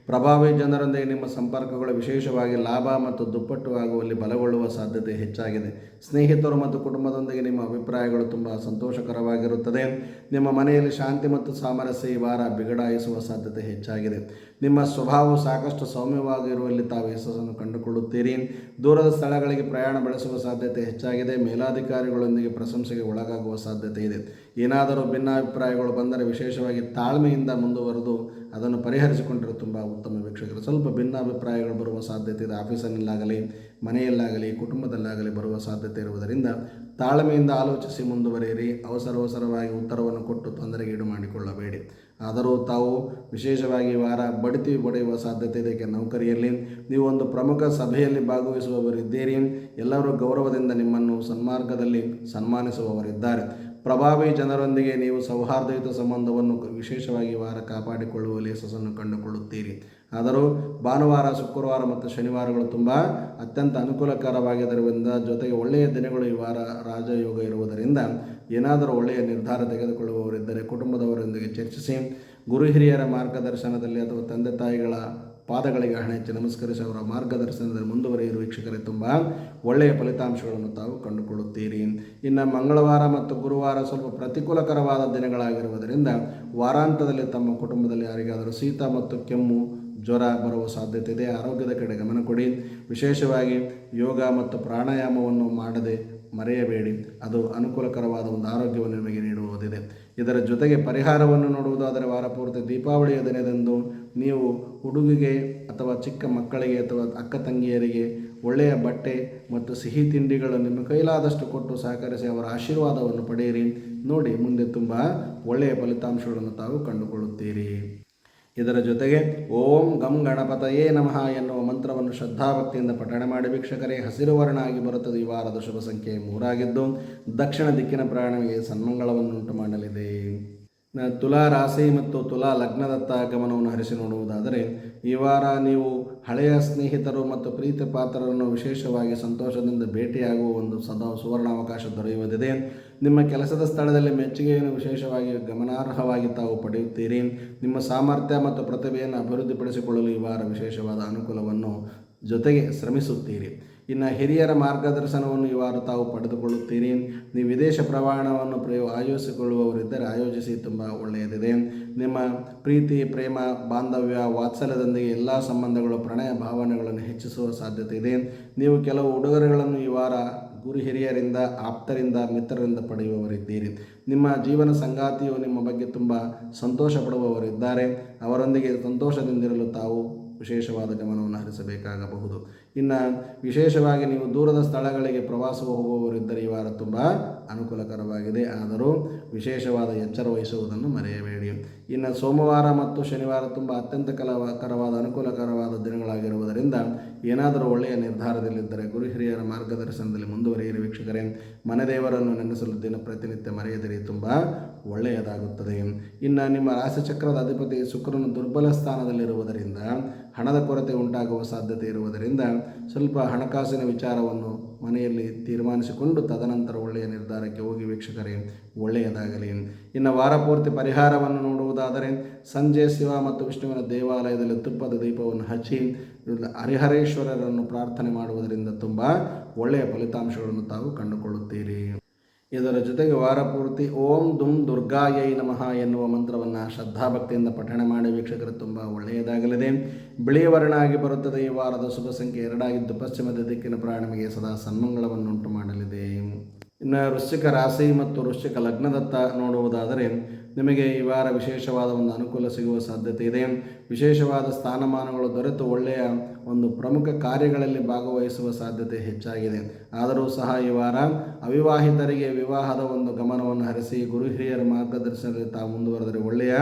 ಪ್ರಭಾವಿ ಜನರೊಂದಿಗೆ ನಿಮ್ಮ ಸಂಪರ್ಕಗಳು ವಿಶೇಷವಾಗಿ ಲಾಭ ಮತ್ತು ದುಪ್ಪಟ್ಟು ಆಗುವಲ್ಲಿ ಬಲಗೊಳ್ಳುವ ಸಾಧ್ಯತೆ ಹೆಚ್ಚಾಗಿದೆ. ಸ್ನೇಹಿತರು ಮತ್ತು ಕುಟುಂಬದೊಂದಿಗೆ ನಿಮ್ಮ ಅಭಿಪ್ರಾಯಗಳು ತುಂಬ ಸಂತೋಷಕರವಾಗಿರುತ್ತದೆ. ನಿಮ್ಮ ಮನೆಯಲ್ಲಿ ಶಾಂತಿ ಮತ್ತು ಸಾಮರಸ್ಯ ಈ ವಾರ ಬಿಗಡಾಯಿಸುವ ಸಾಧ್ಯತೆ ಹೆಚ್ಚಾಗಿದೆ. ನಿಮ್ಮ ಸ್ವಭಾವವು ಸಾಕಷ್ಟು ಸೌಮ್ಯವಾಗಿರುವಲ್ಲಿ ತಾವು ಯಶಸ್ಸನ್ನು ಕಂಡುಕೊಳ್ಳುತ್ತೀರಿ. ದೂರದ ಸ್ಥಳಗಳಿಗೆ ಪ್ರಯಾಣ ಬೆಳೆಸುವ ಸಾಧ್ಯತೆ ಹೆಚ್ಚಾಗಿದೆ. ಮೇಲಾಧಿಕಾರಿಗಳೊಂದಿಗೆ ಪ್ರಶಂಸೆಗೆ ಒಳಗಾಗುವ ಸಾಧ್ಯತೆ ಇದೆ. ಏನಾದರೂ ಭಿನ್ನಾಭಿಪ್ರಾಯಗಳು ಬಂದರೆ ವಿಶೇಷವಾಗಿ ತಾಳ್ಮೆಯಿಂದ ಮುಂದುವರೆದು ಅದನ್ನು ಪರಿಹರಿಸಿಕೊಂಡರೆ ತುಂಬ ಉತ್ತಮ ವೀಕ್ಷಕರು. ಸ್ವಲ್ಪ ಭಿನ್ನಾಭಿಪ್ರಾಯಗಳು ಬರುವ ಸಾಧ್ಯತೆ ಇದೆ. ಆಫೀಸನಲ್ಲಾಗಲಿ ಮನೆಯಲ್ಲಾಗಲಿ, ಕುಟುಂಬದಲ್ಲಾಗಲಿ ಬರುವ ಸಾಧ್ಯತೆ ಇರುವುದರಿಂದ ತಾಳ್ಮೆಯಿಂದ ಆಲೋಚಿಸಿ ಮುಂದುವರಿಯಿರಿ. ಅವಸರವಸರವಾಗಿ ಉತ್ತರವನ್ನು ಕೊಟ್ಟು ತೊಂದರೆಗೆ ಈಡು ಮಾಡಿಕೊಳ್ಳಬೇಡಿ. ಆದರೂ ತಾವು ವಿಶೇಷವಾಗಿ ವಾರ ಬಡಿತಿ ಪಡೆಯುವ ಸಾಧ್ಯತೆ ಇದೆ. ನೌಕರಿಯಲ್ಲಿ ನೀವು ಒಂದು ಪ್ರಮುಖ ಸಭೆಯಲ್ಲಿ ಭಾಗವಹಿಸುವವರಿದ್ದೀರಿ. ಎಲ್ಲರೂ ಗೌರವದಿಂದ ನಿಮ್ಮನ್ನು ಸನ್ಮಾರ್ಗದಲ್ಲಿ ಸನ್ಮಾನಿಸುವವರಿದ್ದಾರೆ. ಪ್ರಭಾವಿ ಜನರೊಂದಿಗೆ ನೀವು ಸೌಹಾರ್ದಯುತ ಸಂಬಂಧವನ್ನು ವಿಶೇಷವಾಗಿ ವಾರ ಕಾಪಾಡಿಕೊಳ್ಳುವಲ್ಲಿ ಯಶಸ್ಸನ್ನು ಕಂಡುಕೊಳ್ಳುತ್ತೀರಿ. ಆದರೂ ಭಾನುವಾರ, ಶುಕ್ರವಾರ ಮತ್ತು ಶನಿವಾರಗಳು ತುಂಬ ಅತ್ಯಂತ ಅನುಕೂಲಕರವಾಗಿದ್ದರಿಂದ ಜೊತೆಗೆ ಒಳ್ಳೆಯ ದಿನಗಳು ಈ ವಾರ ರಾಜಯೋಗ ಇರುವುದರಿಂದ ಏನಾದರೂ ಒಳ್ಳೆಯ ನಿರ್ಧಾರ ತೆಗೆದುಕೊಳ್ಳುವವರಿದ್ದರೆ ಕುಟುಂಬದವರೊಂದಿಗೆ ಚರ್ಚಿಸಿ, ಗುರು ಹಿರಿಯರ ಮಾರ್ಗದರ್ಶನದಲ್ಲಿ ಅಥವಾ ತಂದೆ ತಾಯಿಗಳ ಪಾದಗಳಿಗೆ ಹಣೆಚ್ಚಿ ನಮಸ್ಕರಿಸಿ ಅವರ ಮಾರ್ಗದರ್ಶನದಲ್ಲಿ ಮುಂದುವರೆಯಲು ವೀಕ್ಷಕರೇ. ತುಂಬ ಒಳ್ಳೆಯ ಫಲಿತಾಂಶಗಳನ್ನು ತಾವು ಕಂಡುಕೊಳ್ಳುತ್ತೀರಿ. ಇನ್ನು ಮಂಗಳವಾರ ಮತ್ತು ಗುರುವಾರ ಸ್ವಲ್ಪ ಪ್ರತಿಕೂಲಕರವಾದ ದಿನಗಳಾಗಿರುವುದರಿಂದ ವಾರಾಂತದಲ್ಲಿ ತಮ್ಮ ಕುಟುಂಬದಲ್ಲಿ ಯಾರಿಗಾದರೂ ಶೀತ ಮತ್ತು ಕೆಮ್ಮು, ಜ್ವರ ಬರುವ ಸಾಧ್ಯತೆ ಇದೆ. ಆರೋಗ್ಯದ ಕಡೆ ಗಮನ ಕೊಡಿ. ವಿಶೇಷವಾಗಿ ಯೋಗ ಮತ್ತು ಪ್ರಾಣಾಯಾಮವನ್ನು ಮಾಡದೆ ಮರೆಯಬೇಡಿ. ಅದು ಅನುಕೂಲಕರವಾದ ಒಂದು ಆರೋಗ್ಯವನ್ನು ನಿಮಗೆ ನೀಡುವುದಿದೆ. ಇದರ ಜೊತೆಗೆ ಪರಿಹಾರವನ್ನು ನೋಡುವುದಾದರೆ ವಾರಪೂರ್ತಿ ದೀಪಾವಳಿಯ ದಿನದಂದು ನೀವು ಹುಡುಗಿಗೆ ಅಥವಾ ಚಿಕ್ಕ ಮಕ್ಕಳಿಗೆ ಅಥವಾ ಅಕ್ಕ ತಂಗಿಯರಿಗೆ ಒಳ್ಳೆಯ ಬಟ್ಟೆ ಮತ್ತು ಸಿಹಿ ತಿಂಡಿಗಳನ್ನು ನಿಮ್ಮ ಕೈಲಾದಷ್ಟು ಕೊಟ್ಟು ಸಹಕರಿಸಿ ಅವರ ಆಶೀರ್ವಾದವನ್ನು ಪಡೆಯಿರಿ. ನೋಡಿ, ಮುಂದೆ ತುಂಬ ಒಳ್ಳೆಯ ಫಲಿತಾಂಶಗಳನ್ನು ತಾವು ಕಂಡುಕೊಳ್ಳುತ್ತೀರಿ. ಇದರ ಜೊತೆಗೆ, ಓಂ ಗಂ ಗಣಪತಯೇ ನಮಃ ಎನ್ನುವ ಮಂತ್ರವನ್ನು ಶ್ರದ್ಧಾಭಕ್ತಿಯಿಂದ ಪಠಣ ಮಾಡಿ ವೀಕ್ಷಕರೇ, ಹಸಿರು ವರ್ಣ ಆಗಿ ಬರುತ್ತದೆ ಈ ವಾರದ ಶುಭ ಸಂಖ್ಯೆ ಮೂರಾಗಿದ್ದು, ದಕ್ಷಿಣ ದಿಕ್ಕಿನ ಪ್ರಯಾಣವಿಗೆ ಸನ್ಮಂಗಳವನ್ನುಂಟು ಮಾಡಲಿದೆ. ತುಲಾ ರಾಶಿ ಮತ್ತು ತುಲಾ ಲಗ್ನದತ್ತ ಗಮನವನ್ನು ಹರಿಸಿ ನೋಡುವುದಾದರೆ, ಈ ವಾರ ನೀವು ಹಳೆಯ ಸ್ನೇಹಿತರು ಮತ್ತು ಪ್ರೀತಿ ಪಾತ್ರರನ್ನು ವಿಶೇಷವಾಗಿ ಸಂತೋಷದಿಂದ ಭೇಟಿಯಾಗುವ ಒಂದು ಸದಾ ಸುವರ್ಣಾವಕಾಶ ದೊರೆಯುವುದಿದೆ. ನಿಮ್ಮ ಕೆಲಸದ ಸ್ಥಳದಲ್ಲಿ ಮೆಚ್ಚುಗೆಯನ್ನು ವಿಶೇಷವಾಗಿ ಗಮನಾರ್ಹವಾಗಿ ತಾವು ಪಡೆಯುತ್ತೀರಿ. ನಿಮ್ಮ ಸಾಮರ್ಥ್ಯ ಮತ್ತು ಪ್ರತಿಭೆಯನ್ನು ಅಭಿವೃದ್ಧಿಪಡಿಸಿಕೊಳ್ಳಲು ಈ ವಾರ ವಿಶೇಷವಾದ ಅನುಕೂಲವನ್ನು ಜೊತೆಗೆ ಶ್ರಮಿಸುತ್ತೀರಿ. ಇನ್ನು ಹಿರಿಯರ ಮಾರ್ಗದರ್ಶನವನ್ನು ಈ ತಾವು ಪಡೆದುಕೊಳ್ಳುತ್ತೀರಿ. ನೀವು ವಿದೇಶ ಪ್ರಯಾಣವನ್ನು ಪ್ರಯೋ, ಆಯೋಜಿಸಿಕೊಳ್ಳುವವರಿದ್ದರೆ ಆಯೋಜಿಸಿ ತುಂಬ ಒಳ್ಳೆಯದಿದೆ. ನಿಮ್ಮ ಪ್ರೀತಿ, ಪ್ರೇಮ, ಬಾಂಧವ್ಯ, ವಾತ್ಸಲ್ಯದೊಂದಿಗೆ ಎಲ್ಲ ಸಂಬಂಧಗಳು, ಪ್ರಣಯ ಭಾವನೆಗಳನ್ನು ಹೆಚ್ಚಿಸುವ ಸಾಧ್ಯತೆ ಇದೆ. ನೀವು ಕೆಲವು ಉಡುಗೊರೆಗಳನ್ನು ಈ ವಾರ ಗುರು ಹಿರಿಯರಿಂದ, ಆಪ್ತರಿಂದ, ಮಿತ್ರರಿಂದ ಪಡೆಯುವವರಿದ್ದೀರಿ. ನಿಮ್ಮ ಜೀವನ ಸಂಗಾತಿಯು ನಿಮ್ಮ ಬಗ್ಗೆ ತುಂಬ ಸಂತೋಷ ಪಡುವವರಿದ್ದಾರೆ ಅವರೊಂದಿಗೆ ಸಂತೋಷದಿಂದಿರಲು ತಾವು ವಿಶೇಷವಾದ ಗಮನವನ್ನು ಹರಿಸಬೇಕಾಗಬಹುದು. ಇನ್ನು ವಿಶೇಷವಾಗಿ ನೀವು ದೂರದ ಸ್ಥಳಗಳಿಗೆ ಪ್ರವಾಸ ಹೋಗುವವರಿದ್ದರೆ ಈ ವಾರ ತುಂಬ ಅನುಕೂಲಕರವಾಗಿದೆ. ಆದರೂ ವಿಶೇಷವಾದ ಎಚ್ಚರ ವಹಿಸುವುದನ್ನು ಮರೆಯಬೇಡಿ. ಇನ್ನು ಸೋಮವಾರ ಮತ್ತು ಶನಿವಾರ ತುಂಬ ಅತ್ಯಂತ ಕಲಕರವಾದ, ಅನುಕೂಲಕರವಾದ ದಿನಗಳಾಗಿರುವುದರಿಂದ ಏನಾದರೂ ಒಳ್ಳೆಯ ನಿರ್ಧಾರದಲ್ಲಿದ್ದರೆ ಗುರು ಹಿರಿಯರ ಮಾರ್ಗದರ್ಶನದಲ್ಲಿ ಮುಂದುವರಿಯಿರಿ ವೀಕ್ಷಕರೇ. ಮನೆದೇವರನ್ನು ನೆನೆಸಲು ದಿನ ಪ್ರತಿನಿತ್ಯ ಮರೆಯದಿರಿ, ತುಂಬ ಒಳ್ಳೆಯದಾಗುತ್ತದೆ. ಇನ್ನು ನಿಮ್ಮ ರಾಶಿಚಕ್ರದ ಅಧಿಪತಿ ಶುಕ್ರನು ದುರ್ಬಲ ಸ್ಥಾನದಲ್ಲಿರುವುದರಿಂದ ಹಣದ ಕೊರತೆ ಉಂಟಾಗುವ ಸಾಧ್ಯತೆ ಇರುವುದರಿಂದ ಸ್ವಲ್ಪ ಹಣಕಾಸಿನ ವಿಚಾರವನ್ನು ಮನೆಯಲ್ಲಿ ತೀರ್ಮಾನಿಸಿಕೊಂಡು ತದನಂತರ ಒಳ್ಳೆಯ ನಿರ್ಧಾರಕ್ಕೆ ಹೋಗಿ ವೀಕ್ಷಕರೇ, ಒಳ್ಳೆಯದಾಗಲಿ. ಇನ್ನು ವಾರಪೂರ್ತಿ ಪರಿಹಾರವನ್ನು ನೋಡುವುದಾದರೆ ಸಂಜೆ ಶಿವ ಮತ್ತು ವಿಷ್ಣುವಿನ ದೇವಾಲಯದಲ್ಲಿ ತುಪ್ಪದ ದೀಪವನ್ನು ಹಚ್ಚಿ ಹರಿಹರೇಶ್ವರರನ್ನು ಪ್ರಾರ್ಥನೆ ಮಾಡುವುದರಿಂದ ತುಂಬ ಒಳ್ಳೆಯ ಫಲಿತಾಂಶಗಳನ್ನು ತಾವು ಕಂಡುಕೊಳ್ಳುತ್ತೀರಿ. ಇದರ ಜೊತೆಗೆ ವಾರಪೂರ್ತಿ ಓಂ ದುಂ ದುರ್ಗಾಯೈ ನಮಃ ಎನ್ನುವ ಮಂತ್ರವನ್ನು ಶ್ರದ್ಧಾಭಕ್ತಿಯಿಂದ ಪಠಣ ಮಾಡಿ ವೀಕ್ಷಕರು ತುಂಬ ಒಳ್ಳೆಯದಾಗಲಿದೆ. ಬಿಳಿ ವರ್ಣ ಆಗಿ ಬರುತ್ತದೆ ಈ ವಾರದ ಶುಭ ಸಂಖ್ಯೆ ಎರಡಾಗಿದ್ದು ಪಶ್ಚಿಮದ ದಿಕ್ಕಿನ ಪ್ರಾಣಿಗೆ ಸದಾ ಸನ್ಮಂಗಳವನ್ನುಂಟು ಮಾಡಲಿದೆ. ಇನ್ನು ವೃಶ್ಚಿಕ ರಾಶಿ ಮತ್ತು ವೃಶ್ಚಿಕ ಲಗ್ನದತ್ತ ನೋಡುವುದಾದರೆ ನಿಮಗೆ ಈ ವಾರ ವಿಶೇಷವಾದ ಒಂದು ಅನುಕೂಲ ಸಿಗುವ ಸಾಧ್ಯತೆ ಇದೆ. ವಿಶೇಷವಾದ ಸ್ಥಾನಮಾನಗಳು ದೊರೆತು ಒಳ್ಳೆಯ ಒಂದು ಪ್ರಮುಖ ಕಾರ್ಯಗಳಲ್ಲಿ ಭಾಗವಹಿಸುವ ಸಾಧ್ಯತೆ ಹೆಚ್ಚಾಗಿದೆ. ಆದರೂ ಸಹ ಈ ವಾರ ಅವಿವಾಹಿತರಿಗೆ ವಿವಾಹದ ಒಂದು ಗಮನವನ್ನು ಹರಿಸಿ ಗುರು ಹಿರಿಯರ ಮಾರ್ಗದರ್ಶನದಲ್ಲಿ ತಾವು ಮುಂದುವರೆದರೆ ಒಳ್ಳೆಯ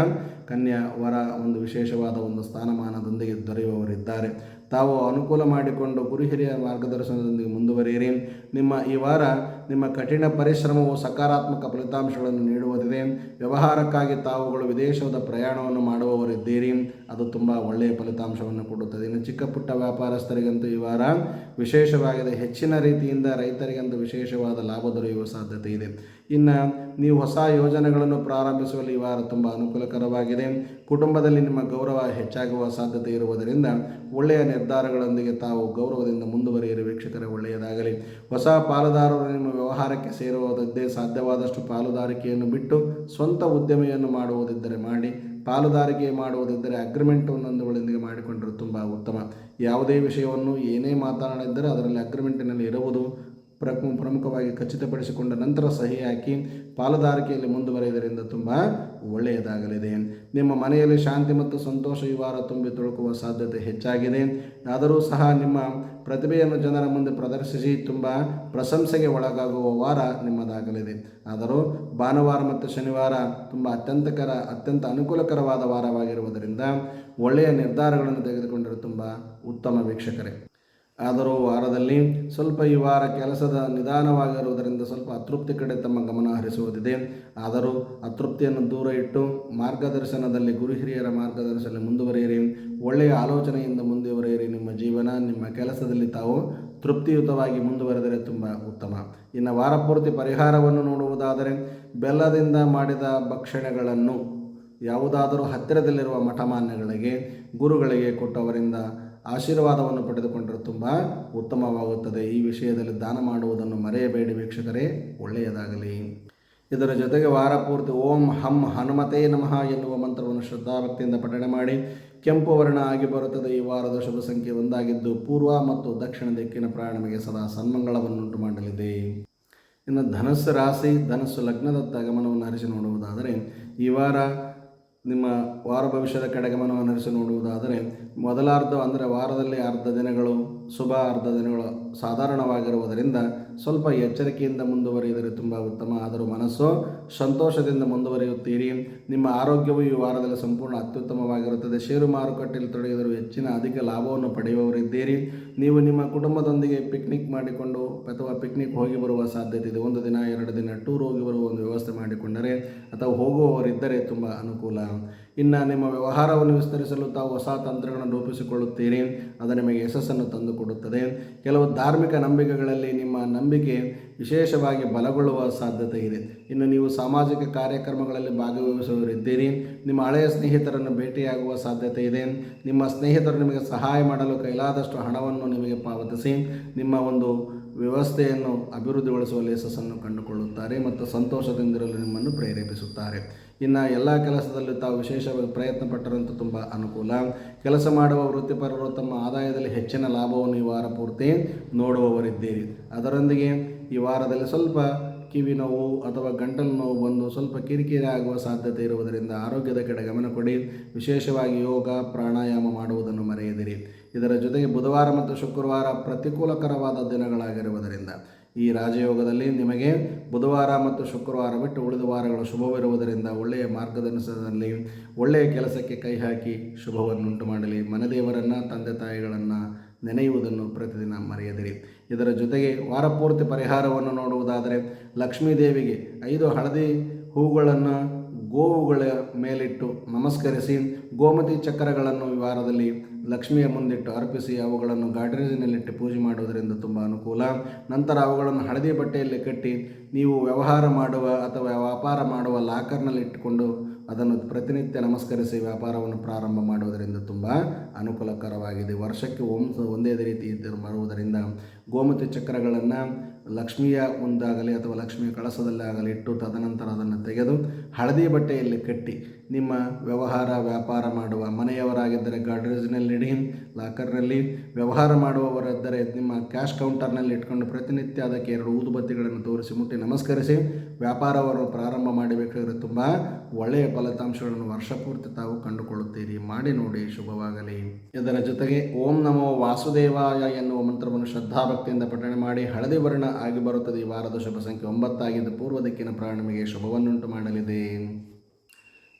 ಕನ್ಯಾ ವರ ಒಂದು ವಿಶೇಷವಾದ ಒಂದು ಸ್ಥಾನಮಾನದೊಂದಿಗೆ ದೊರೆಯುವವರಿದ್ದಾರೆ. ತಾವು ಅನುಕೂಲ ಮಾಡಿಕೊಂಡು ಗುರು ಹಿರಿಯ ಮಾರ್ಗದರ್ಶನದೊಂದಿಗೆ ಮುಂದುವರಿಯಿರಿ. ನಿಮ್ಮ ಈ ವಾರ ನಿಮ್ಮ ಕಠಿಣ ಪರಿಶ್ರಮವು ಸಕಾರಾತ್ಮಕ ಫಲಿತಾಂಶಗಳನ್ನು ನೀಡುವುದಿದೆ. ವ್ಯವಹಾರಕ್ಕಾಗಿ ತಾವುಗಳು ವಿದೇಶದ ಪ್ರಯಾಣವನ್ನು ಮಾಡುವವರಿದ್ದೀರಿ. ಅದು ತುಂಬ ಒಳ್ಳೆಯ ಫಲಿತಾಂಶವನ್ನು ಕೊಡುತ್ತದೆ. ಇನ್ನು ಚಿಕ್ಕ ಪುಟ್ಟ ವ್ಯಾಪಾರಸ್ಥರಿಗಂತೂ ಈ ವಾರ ವಿಶೇಷವಾಗಿದೆ. ಹೆಚ್ಚಿನ ರೀತಿಯಿಂದ ರೈತರಿಗಂತೂ ವಿಶೇಷವಾದ ಲಾಭ ದೊರೆಯುವ ಸಾಧ್ಯತೆ ಇದೆ. ಇನ್ನು ನೀವು ಹೊಸ ಯೋಜನೆಗಳನ್ನು ಪ್ರಾರಂಭಿಸುವಲ್ಲಿ ಈ ವಾರ ತುಂಬ ಅನುಕೂಲಕರವಾಗಿದೆ. ಕುಟುಂಬದಲ್ಲಿ ನಿಮ್ಮ ಗೌರವ ಹೆಚ್ಚಾಗುವ ಸಾಧ್ಯತೆ ಇರುವುದರಿಂದ ಒಳ್ಳೆಯ ನಿರ್ಧಾರಗಳೊಂದಿಗೆ ತಾವು ಗೌರವದಿಂದ ಮುಂದುವರಿಯಲು ವೀಕ್ಷಕರೇ, ಒಳ್ಳೆಯದಾಗಲಿ. ಹೊಸ ಪಾಲುದಾರರು ನಿಮ್ಮ ವ್ಯವಹಾರಕ್ಕೆ ಸೇರುವುದದ್ದೇ ಸಾಧ್ಯವಾದಷ್ಟು ಪಾಲುದಾರಿಕೆಯನ್ನು ಬಿಟ್ಟು ಸ್ವಂತ ಉದ್ಯಮಿಯನ್ನು ಮಾಡುವುದಿದ್ದರೆ ಮಾಡಿ, ಪಾಲುದಾರಿಕೆ ಮಾಡುವುದಿದ್ದರೆ ಅಗ್ರಿಮೆಂಟ್ ಒಂದೊಂದುಗಳೊಂದಿಗೆ ಮಾಡಿಕೊಂಡರೆ ತುಂಬ ಉತ್ತಮ. ಯಾವುದೇ ವಿಷಯವನ್ನು ಏನೇ ಮಾತನಾಡಿದ್ದರೆ ಅದರಲ್ಲಿ ಅಗ್ರಿಮೆಂಟಿನಲ್ಲಿ ಇರುವುದು ಪ್ರಮು ಪ್ರಮುಖವಾಗಿ ಖಚಿತಪಡಿಸಿಕೊಂಡ ನಂತರ ಸಹಿ ಹಾಕಿ ಪಾಲುದಾರಿಕೆಯಲ್ಲಿ ಮುಂದುವರೆಯುವುದರಿಂದ ತುಂಬ ಒಳ್ಳೆಯದಾಗಲಿದೆ. ನಿಮ್ಮ ಮನೆಯಲ್ಲಿ ಶಾಂತಿ ಮತ್ತು ಸಂತೋಷ ಈ ವಾರ ತುಂಬಿ ತುಳುಕುವ ಸಾಧ್ಯತೆ ಹೆಚ್ಚಾಗಿದೆ. ಆದರೂ ಸಹ ನಿಮ್ಮ ಪ್ರತಿಭೆಯನ್ನು ಜನರ ಮುಂದೆ ಪ್ರದರ್ಶಿಸಿ ತುಂಬ ಪ್ರಶಂಸೆಗೆ ಒಳಗಾಗುವ ವಾರ ನಿಮ್ಮದಾಗಲಿದೆ. ಆದರೂ ಭಾನುವಾರ ಮತ್ತು ಶನಿವಾರ ತುಂಬ ಅತ್ಯಂತಕರ, ಅತ್ಯಂತ ಅನುಕೂಲಕರವಾದ ವಾರವಾಗಿರುವುದರಿಂದ ಒಳ್ಳೆಯ ನಿರ್ಧಾರಗಳನ್ನು ತೆಗೆದುಕೊಂಡರೆ ತುಂಬ ಉತ್ತಮ ವೀಕ್ಷಕರೇ. ಆದರೂ ವಾರದಲ್ಲಿ ಸ್ವಲ್ಪ ಈ ವಾರ ಕೆಲಸದ ನಿಧಾನವಾಗಿರುವುದರಿಂದ ಸ್ವಲ್ಪ ಅತೃಪ್ತಿ ಕಡೆ ತಮ್ಮ ಗಮನ ಹರಿಸುವುದಿದೆ. ಆದರೂ ಅತೃಪ್ತಿಯನ್ನು ದೂರ ಇಟ್ಟು ಮಾರ್ಗದರ್ಶನದಲ್ಲಿ ಗುರು ಹಿರಿಯರ ಮಾರ್ಗದರ್ಶನದಲ್ಲಿ ಮುಂದುವರಿಯಿರಿ. ಒಳ್ಳೆಯ ಆಲೋಚನೆಯಿಂದ ಮುಂದುವರಿಯಿರಿ. ನಿಮ್ಮ ಜೀವನ, ನಿಮ್ಮ ಕೆಲಸದಲ್ಲಿ ತಾವು ತೃಪ್ತಿಯುತವಾಗಿ ಮುಂದುವರೆದರೆ ತುಂಬ ಉತ್ತಮ. ಇನ್ನು ವಾರಪೂರ್ತಿ ಪರಿಹಾರವನ್ನು ನೋಡುವುದಾದರೆ ಬೆಲ್ಲದಿಂದ ಮಾಡಿದ ಭಕ್ಷಣೆಗಳನ್ನು ಯಾವುದಾದರೂ ಹತ್ತಿರದಲ್ಲಿರುವ ಮಠಮಾನ್ಯಗಳಿಗೆ, ಗುರುಗಳಿಗೆ ಕೊಟ್ಟು ಅವರಿಂದ ಆಶೀರ್ವಾದವನ್ನು ಪಡೆದುಕೊಂಡರೆ ತುಂಬ ಉತ್ತಮವಾಗುತ್ತದೆ. ಈ ವಿಷಯದಲ್ಲಿ ದಾನ ಮಾಡುವುದನ್ನು ಮರೆಯಬೇಡಿ ವೀಕ್ಷಕರೇ, ಒಳ್ಳೆಯದಾಗಲಿ. ಇದರ ಜೊತೆಗೆ ವಾರಪೂರ್ತಿ ಓಂ ಹಂ ಹನುಮತೇ ನಮಃ ಎನ್ನುವ ಮಂತ್ರವನ್ನು ಶ್ರದ್ಧಾಭಕ್ತಿಯಿಂದ ಪಠಣೆ ಮಾಡಿ, ಕೆಂಪು ವರ್ಣ ಆಗಿ ಬರುತ್ತದೆ. ಈ ವಾರದ ಶುಭ ಸಂಖ್ಯೆ ಒಂದಾಗಿದ್ದು, ಪೂರ್ವ ಮತ್ತು ದಕ್ಷಿಣ ದಿಕ್ಕಿನ ಪ್ರಯಾಣಕ್ಕೆ ಸದಾ ಸನ್ಮಂಗಳವನ್ನುಂಟು ಮಾಡಲಿದೆ. ಇನ್ನು ಧನಸ್ಸು ರಾಶಿ, ಧನಸ್ಸು ಲಗ್ನದತ್ತ ಗಮನವನ್ನು ಹರಿಸಿ ನೋಡುವುದಾದರೆ, ಈ ವಾರ ನಿಮ್ಮ ವಾರ ಭವಿಷ್ಯದ ಕಡೆ ಗಮನವನ್ನು ಹರಿಸಿ ನೋಡುವುದಾದರೆ, ಮೊದಲಾರ್ಧ, ಅಂದರೆ ವಾರದಲ್ಲಿ ಅರ್ಧ ದಿನಗಳು, ಶುಭ ಅರ್ಧ ದಿನಗಳು ಸಾಧಾರಣವಾಗಿರುವುದರಿಂದ ಸ್ವಲ್ಪ ಎಚ್ಚರಿಕೆಯಿಂದ ಮುಂದುವರಿಯಿದರೆ ತುಂಬ ಉತ್ತಮ. ಆದರೂ ಮನಸ್ಸು ಸಂತೋಷದಿಂದ ಮುಂದುವರಿಯುತ್ತೀರಿ. ನಿಮ್ಮ ಆರೋಗ್ಯವು ಈ ವಾರದಲ್ಲಿ ಸಂಪೂರ್ಣ ಅತ್ಯುತ್ತಮವಾಗಿರುತ್ತದೆ. ಷೇರು ಮಾರುಕಟ್ಟೆಯಲ್ಲಿ ತೊಡಗಿದರೂ ಹೆಚ್ಚಿನ ಅಧಿಕ ಲಾಭವನ್ನು ಪಡೆಯುವವರಿದ್ದೀರಿ. ನೀವು ನಿಮ್ಮ ಕುಟುಂಬದೊಂದಿಗೆ ಪಿಕ್ನಿಕ್ ಮಾಡಿಕೊಂಡು ಅಥವಾ ಪಿಕ್ನಿಕ್ ಹೋಗಿ ಬರುವ ಸಾಧ್ಯತೆ ಇದೆ. ಒಂದು ದಿನ, ಎರಡು ದಿನ ಟೂರ್ ಹೋಗಿ ಬರುವ ಒಂದು ವ್ಯವಸ್ಥೆ ಮಾಡಿಕೊಂಡರೆ ಅಥವಾ ಹೋಗುವವರಿದ್ದರೆ ತುಂಬ ಅನುಕೂಲ. ಇನ್ನು ನಿಮ್ಮ ವ್ಯವಹಾರವನ್ನು ವಿಸ್ತರಿಸಲು ತಾವು ಹೊಸ ತಂತ್ರಗಳನ್ನು ರೂಪಿಸಿಕೊಳ್ಳುತ್ತೀರಿ. ಅದು ನಿಮಗೆ ಯಶಸ್ಸನ್ನು ತಂದುಕೊಡುತ್ತದೆ. ಕೆಲವು ಧಾರ್ಮಿಕ ನಂಬಿಕೆಗಳಲ್ಲಿ ನಿಮ್ಮ ನಂಬಿಕೆ ವಿಶೇಷವಾಗಿ ಬಲಗೊಳ್ಳುವ ಸಾಧ್ಯತೆ ಇದೆ. ಇನ್ನು ನೀವು ಸಾಮಾಜಿಕ ಕಾರ್ಯಕ್ರಮಗಳಲ್ಲಿ ಭಾಗವಹಿಸುವವರಿದ್ದೀರಿ. ನಿಮ್ಮ ಹಳೆಯ ಸ್ನೇಹಿತರನ್ನು ಭೇಟಿಯಾಗುವ ಸಾಧ್ಯತೆ ಇದೆ. ನಿಮ್ಮ ಸ್ನೇಹಿತರು ನಿಮಗೆ ಸಹಾಯ ಮಾಡಲು ಕೈಲಾದಷ್ಟು ಹಣವನ್ನು ನಿಮಗೆ ಪಾವತಿಸಿ, ನಿಮ್ಮ ಒಂದು ವ್ಯವಸ್ಥೆಯನ್ನು ಅಭಿವೃದ್ಧಿಗೊಳಿಸುವಲ್ಲಿ ಯಶಸ್ಸನ್ನು ಕಂಡುಕೊಳ್ಳುತ್ತಾರೆ ಮತ್ತು ಸಂತೋಷದಿಂದಿರಲು ನಿಮ್ಮನ್ನು ಪ್ರೇರೇಪಿಸುತ್ತಾರೆ. ಇನ್ನು ಎಲ್ಲ ಕೆಲಸದಲ್ಲಿ ತಾವು ವಿಶೇಷವಾಗಿ ಪ್ರಯತ್ನ ಪಟ್ಟರಂತೂ ತುಂಬ ಅನುಕೂಲ. ಕೆಲಸ ಮಾಡುವ ವೃತ್ತಿಪರರು ತಮ್ಮ ಆದಾಯದಲ್ಲಿ ಹೆಚ್ಚಿನ ಲಾಭವನ್ನು ಈ ವಾರ ಪೂರ್ತಿ ನೋಡುವವರಿದ್ದೀರಿ. ಅದರೊಂದಿಗೆ ಈ ವಾರದಲ್ಲಿ ಸ್ವಲ್ಪ ಕಿವಿ ನೋವು ಅಥವಾ ಗಂಟಲು ನೋವು ಬಂದು ಸ್ವಲ್ಪ ಕಿರಿಕಿರಿ ಆಗುವ ಸಾಧ್ಯತೆ ಇರುವುದರಿಂದ ಆರೋಗ್ಯದ ಕಡೆ ಗಮನ ಕೊಡಿ. ವಿಶೇಷವಾಗಿ ಯೋಗ, ಪ್ರಾಣಾಯಾಮ ಮಾಡುವುದನ್ನು ಮರೆಯದಿರಿ. ಇದರ ಜೊತೆಗೆ ಬುಧವಾರ ಮತ್ತು ಶುಕ್ರವಾರ ಪ್ರತಿಕೂಲಕರವಾದ ದಿನಗಳಾಗಿರುವುದರಿಂದ ಈ ರಾಜಯೋಗದಲ್ಲಿ ನಿಮಗೆ ಬುಧವಾರ ಮತ್ತು ಶುಕ್ರವಾರ ಬಿಟ್ಟು ಉಳಿದ ವಾರಗಳು ಶುಭವಿರುವುದರಿಂದ ಒಳ್ಳೆಯ ಮಾರ್ಗದರ್ಶನದಲ್ಲಿ ಒಳ್ಳೆಯ ಕೆಲಸಕ್ಕೆ ಕೈ ಹಾಕಿ ಶುಭವನ್ನುಂಟು ಮಾಡಲಿ. ಮನದೇವರನ್ನು, ತಂದೆ ತಾಯಿಗಳನ್ನು ನೆನೆಯುವುದನ್ನು ಪ್ರತಿದಿನ ಮರೆಯದಿರಿ. ಇದರ ಜೊತೆಗೆ ವಾರಪೂರ್ತಿ ಪರಿಹಾರವನ್ನು ನೋಡುವುದಾದರೆ ಲಕ್ಷ್ಮೀದೇವಿಗೆ ಐದು ಹಳದಿ ಹೂಗಳನ್ನು ಗೋವುಗಳ ಮೇಲಿಟ್ಟು ನಮಸ್ಕರಿಸಿ ಗೋಮತಿ ಚಕ್ರಗಳನ್ನು ವಾರದಲ್ಲಿ ಲಕ್ಷ್ಮಿಯ ಮುಂದಿಟ್ಟು ಅರ್ಪಿಸಿ ಅವುಗಳನ್ನು ಗಾಡ್ರೇಜಿನಲ್ಲಿಟ್ಟು ಪೂಜೆ ಮಾಡುವುದರಿಂದ ತುಂಬ ಅನುಕೂಲ. ನಂತರ ಅವುಗಳನ್ನು ಹಳದಿ ಬಟ್ಟೆಯಲ್ಲಿ ಕಟ್ಟಿ ನೀವು ವ್ಯವಹಾರ ಮಾಡುವ ಅಥವಾ ವ್ಯಾಪಾರ ಮಾಡುವ ಲಾಕರ್ನಲ್ಲಿ ಇಟ್ಟುಕೊಂಡು ಅದನ್ನು ಪ್ರತಿನಿತ್ಯ ನಮಸ್ಕರಿಸಿ ವ್ಯಾಪಾರವನ್ನು ಪ್ರಾರಂಭ ಮಾಡುವುದರಿಂದ ತುಂಬ ಅನುಕೂಲಕರವಾಗಿದೆ. ವರ್ಷಕ್ಕೆ ಒಂದು ಒಂದೇ ರೀತಿ ಮಾಡುವುದರಿಂದ ಗೋಮತಿ ಚಕ್ರಗಳನ್ನು ಲಕ್ಷ್ಮಿಯ ಮುಂದಾಗಲಿ ಅಥವಾ ಲಕ್ಷ್ಮಿಯ ಕಳಸದಲ್ಲಿ ಆಗಲಿ ಇಟ್ಟು ತದನಂತರ ಅದನ್ನು ತೆಗೆದು ಹಳದಿ ಬಟ್ಟೆಯಲ್ಲಿ ಕಟ್ಟಿ ನಿಮ್ಮ ವ್ಯವಹಾರ ವ್ಯಾಪಾರ ಮಾಡುವ ಮನೆಯವರಾಗಿದ್ದರೆ ಗಾಡ್ರೇಜ್ನಲ್ಲಿ ಇಡಿ, ಲಾಕರ್ನಲ್ಲಿ ವ್ಯವಹಾರ ಮಾಡುವವರಿದ್ದರೆ ನಿಮ್ಮ ಕ್ಯಾಶ್ ಕೌಂಟರ್ನಲ್ಲಿ ಇಟ್ಕೊಂಡು ಪ್ರತಿನಿತ್ಯ ಅದಕ್ಕೆ ಎರಡು ಊದುಬತ್ತಿಗಳನ್ನು ತೋರಿಸಿ ಮುಟ್ಟಿ ನಮಸ್ಕರಿಸಿ, ವ್ಯಾಪಾರವನ್ನು ಪ್ರಾರಂಭ ಮಾಡಬೇಕಾದ್ರೆ ತುಂಬ ಒಳ್ಳೆಯ ಫಲಿತಾಂಶಗಳನ್ನು ವರ್ಷಪೂರ್ತಿ ತಾವು ಕಂಡುಕೊಳ್ಳುತ್ತೀರಿ. ಮಾಡಿ ನೋಡಿ, ಶುಭವಾಗಲಿ. ಇದರ ಜೊತೆಗೆ ಓಂ ನಮೋ ವಾಸುದೇವಾಯ ಎನ್ನುವ ಮಂತ್ರವನ್ನು ಶ್ರದ್ಧಾಭಕ್ತಿಯಿಂದ ಪಠಣೆ ಮಾಡಿ ಹಳದಿ ವರ್ಣ ಆಗಿ ಬರುತ್ತದೆ. ಈ ವಾರದ ಶುಭ ಸಂಖ್ಯೆ ಒಂಬತ್ತಾಗಿದ್ದು ಪೂರ್ವ ದಿಕ್ಕಿನ ಪ್ರಾರಂಭಿಗೆ ಶುಭವನ್ನುಂಟು ಮಾಡಲಿದೆ.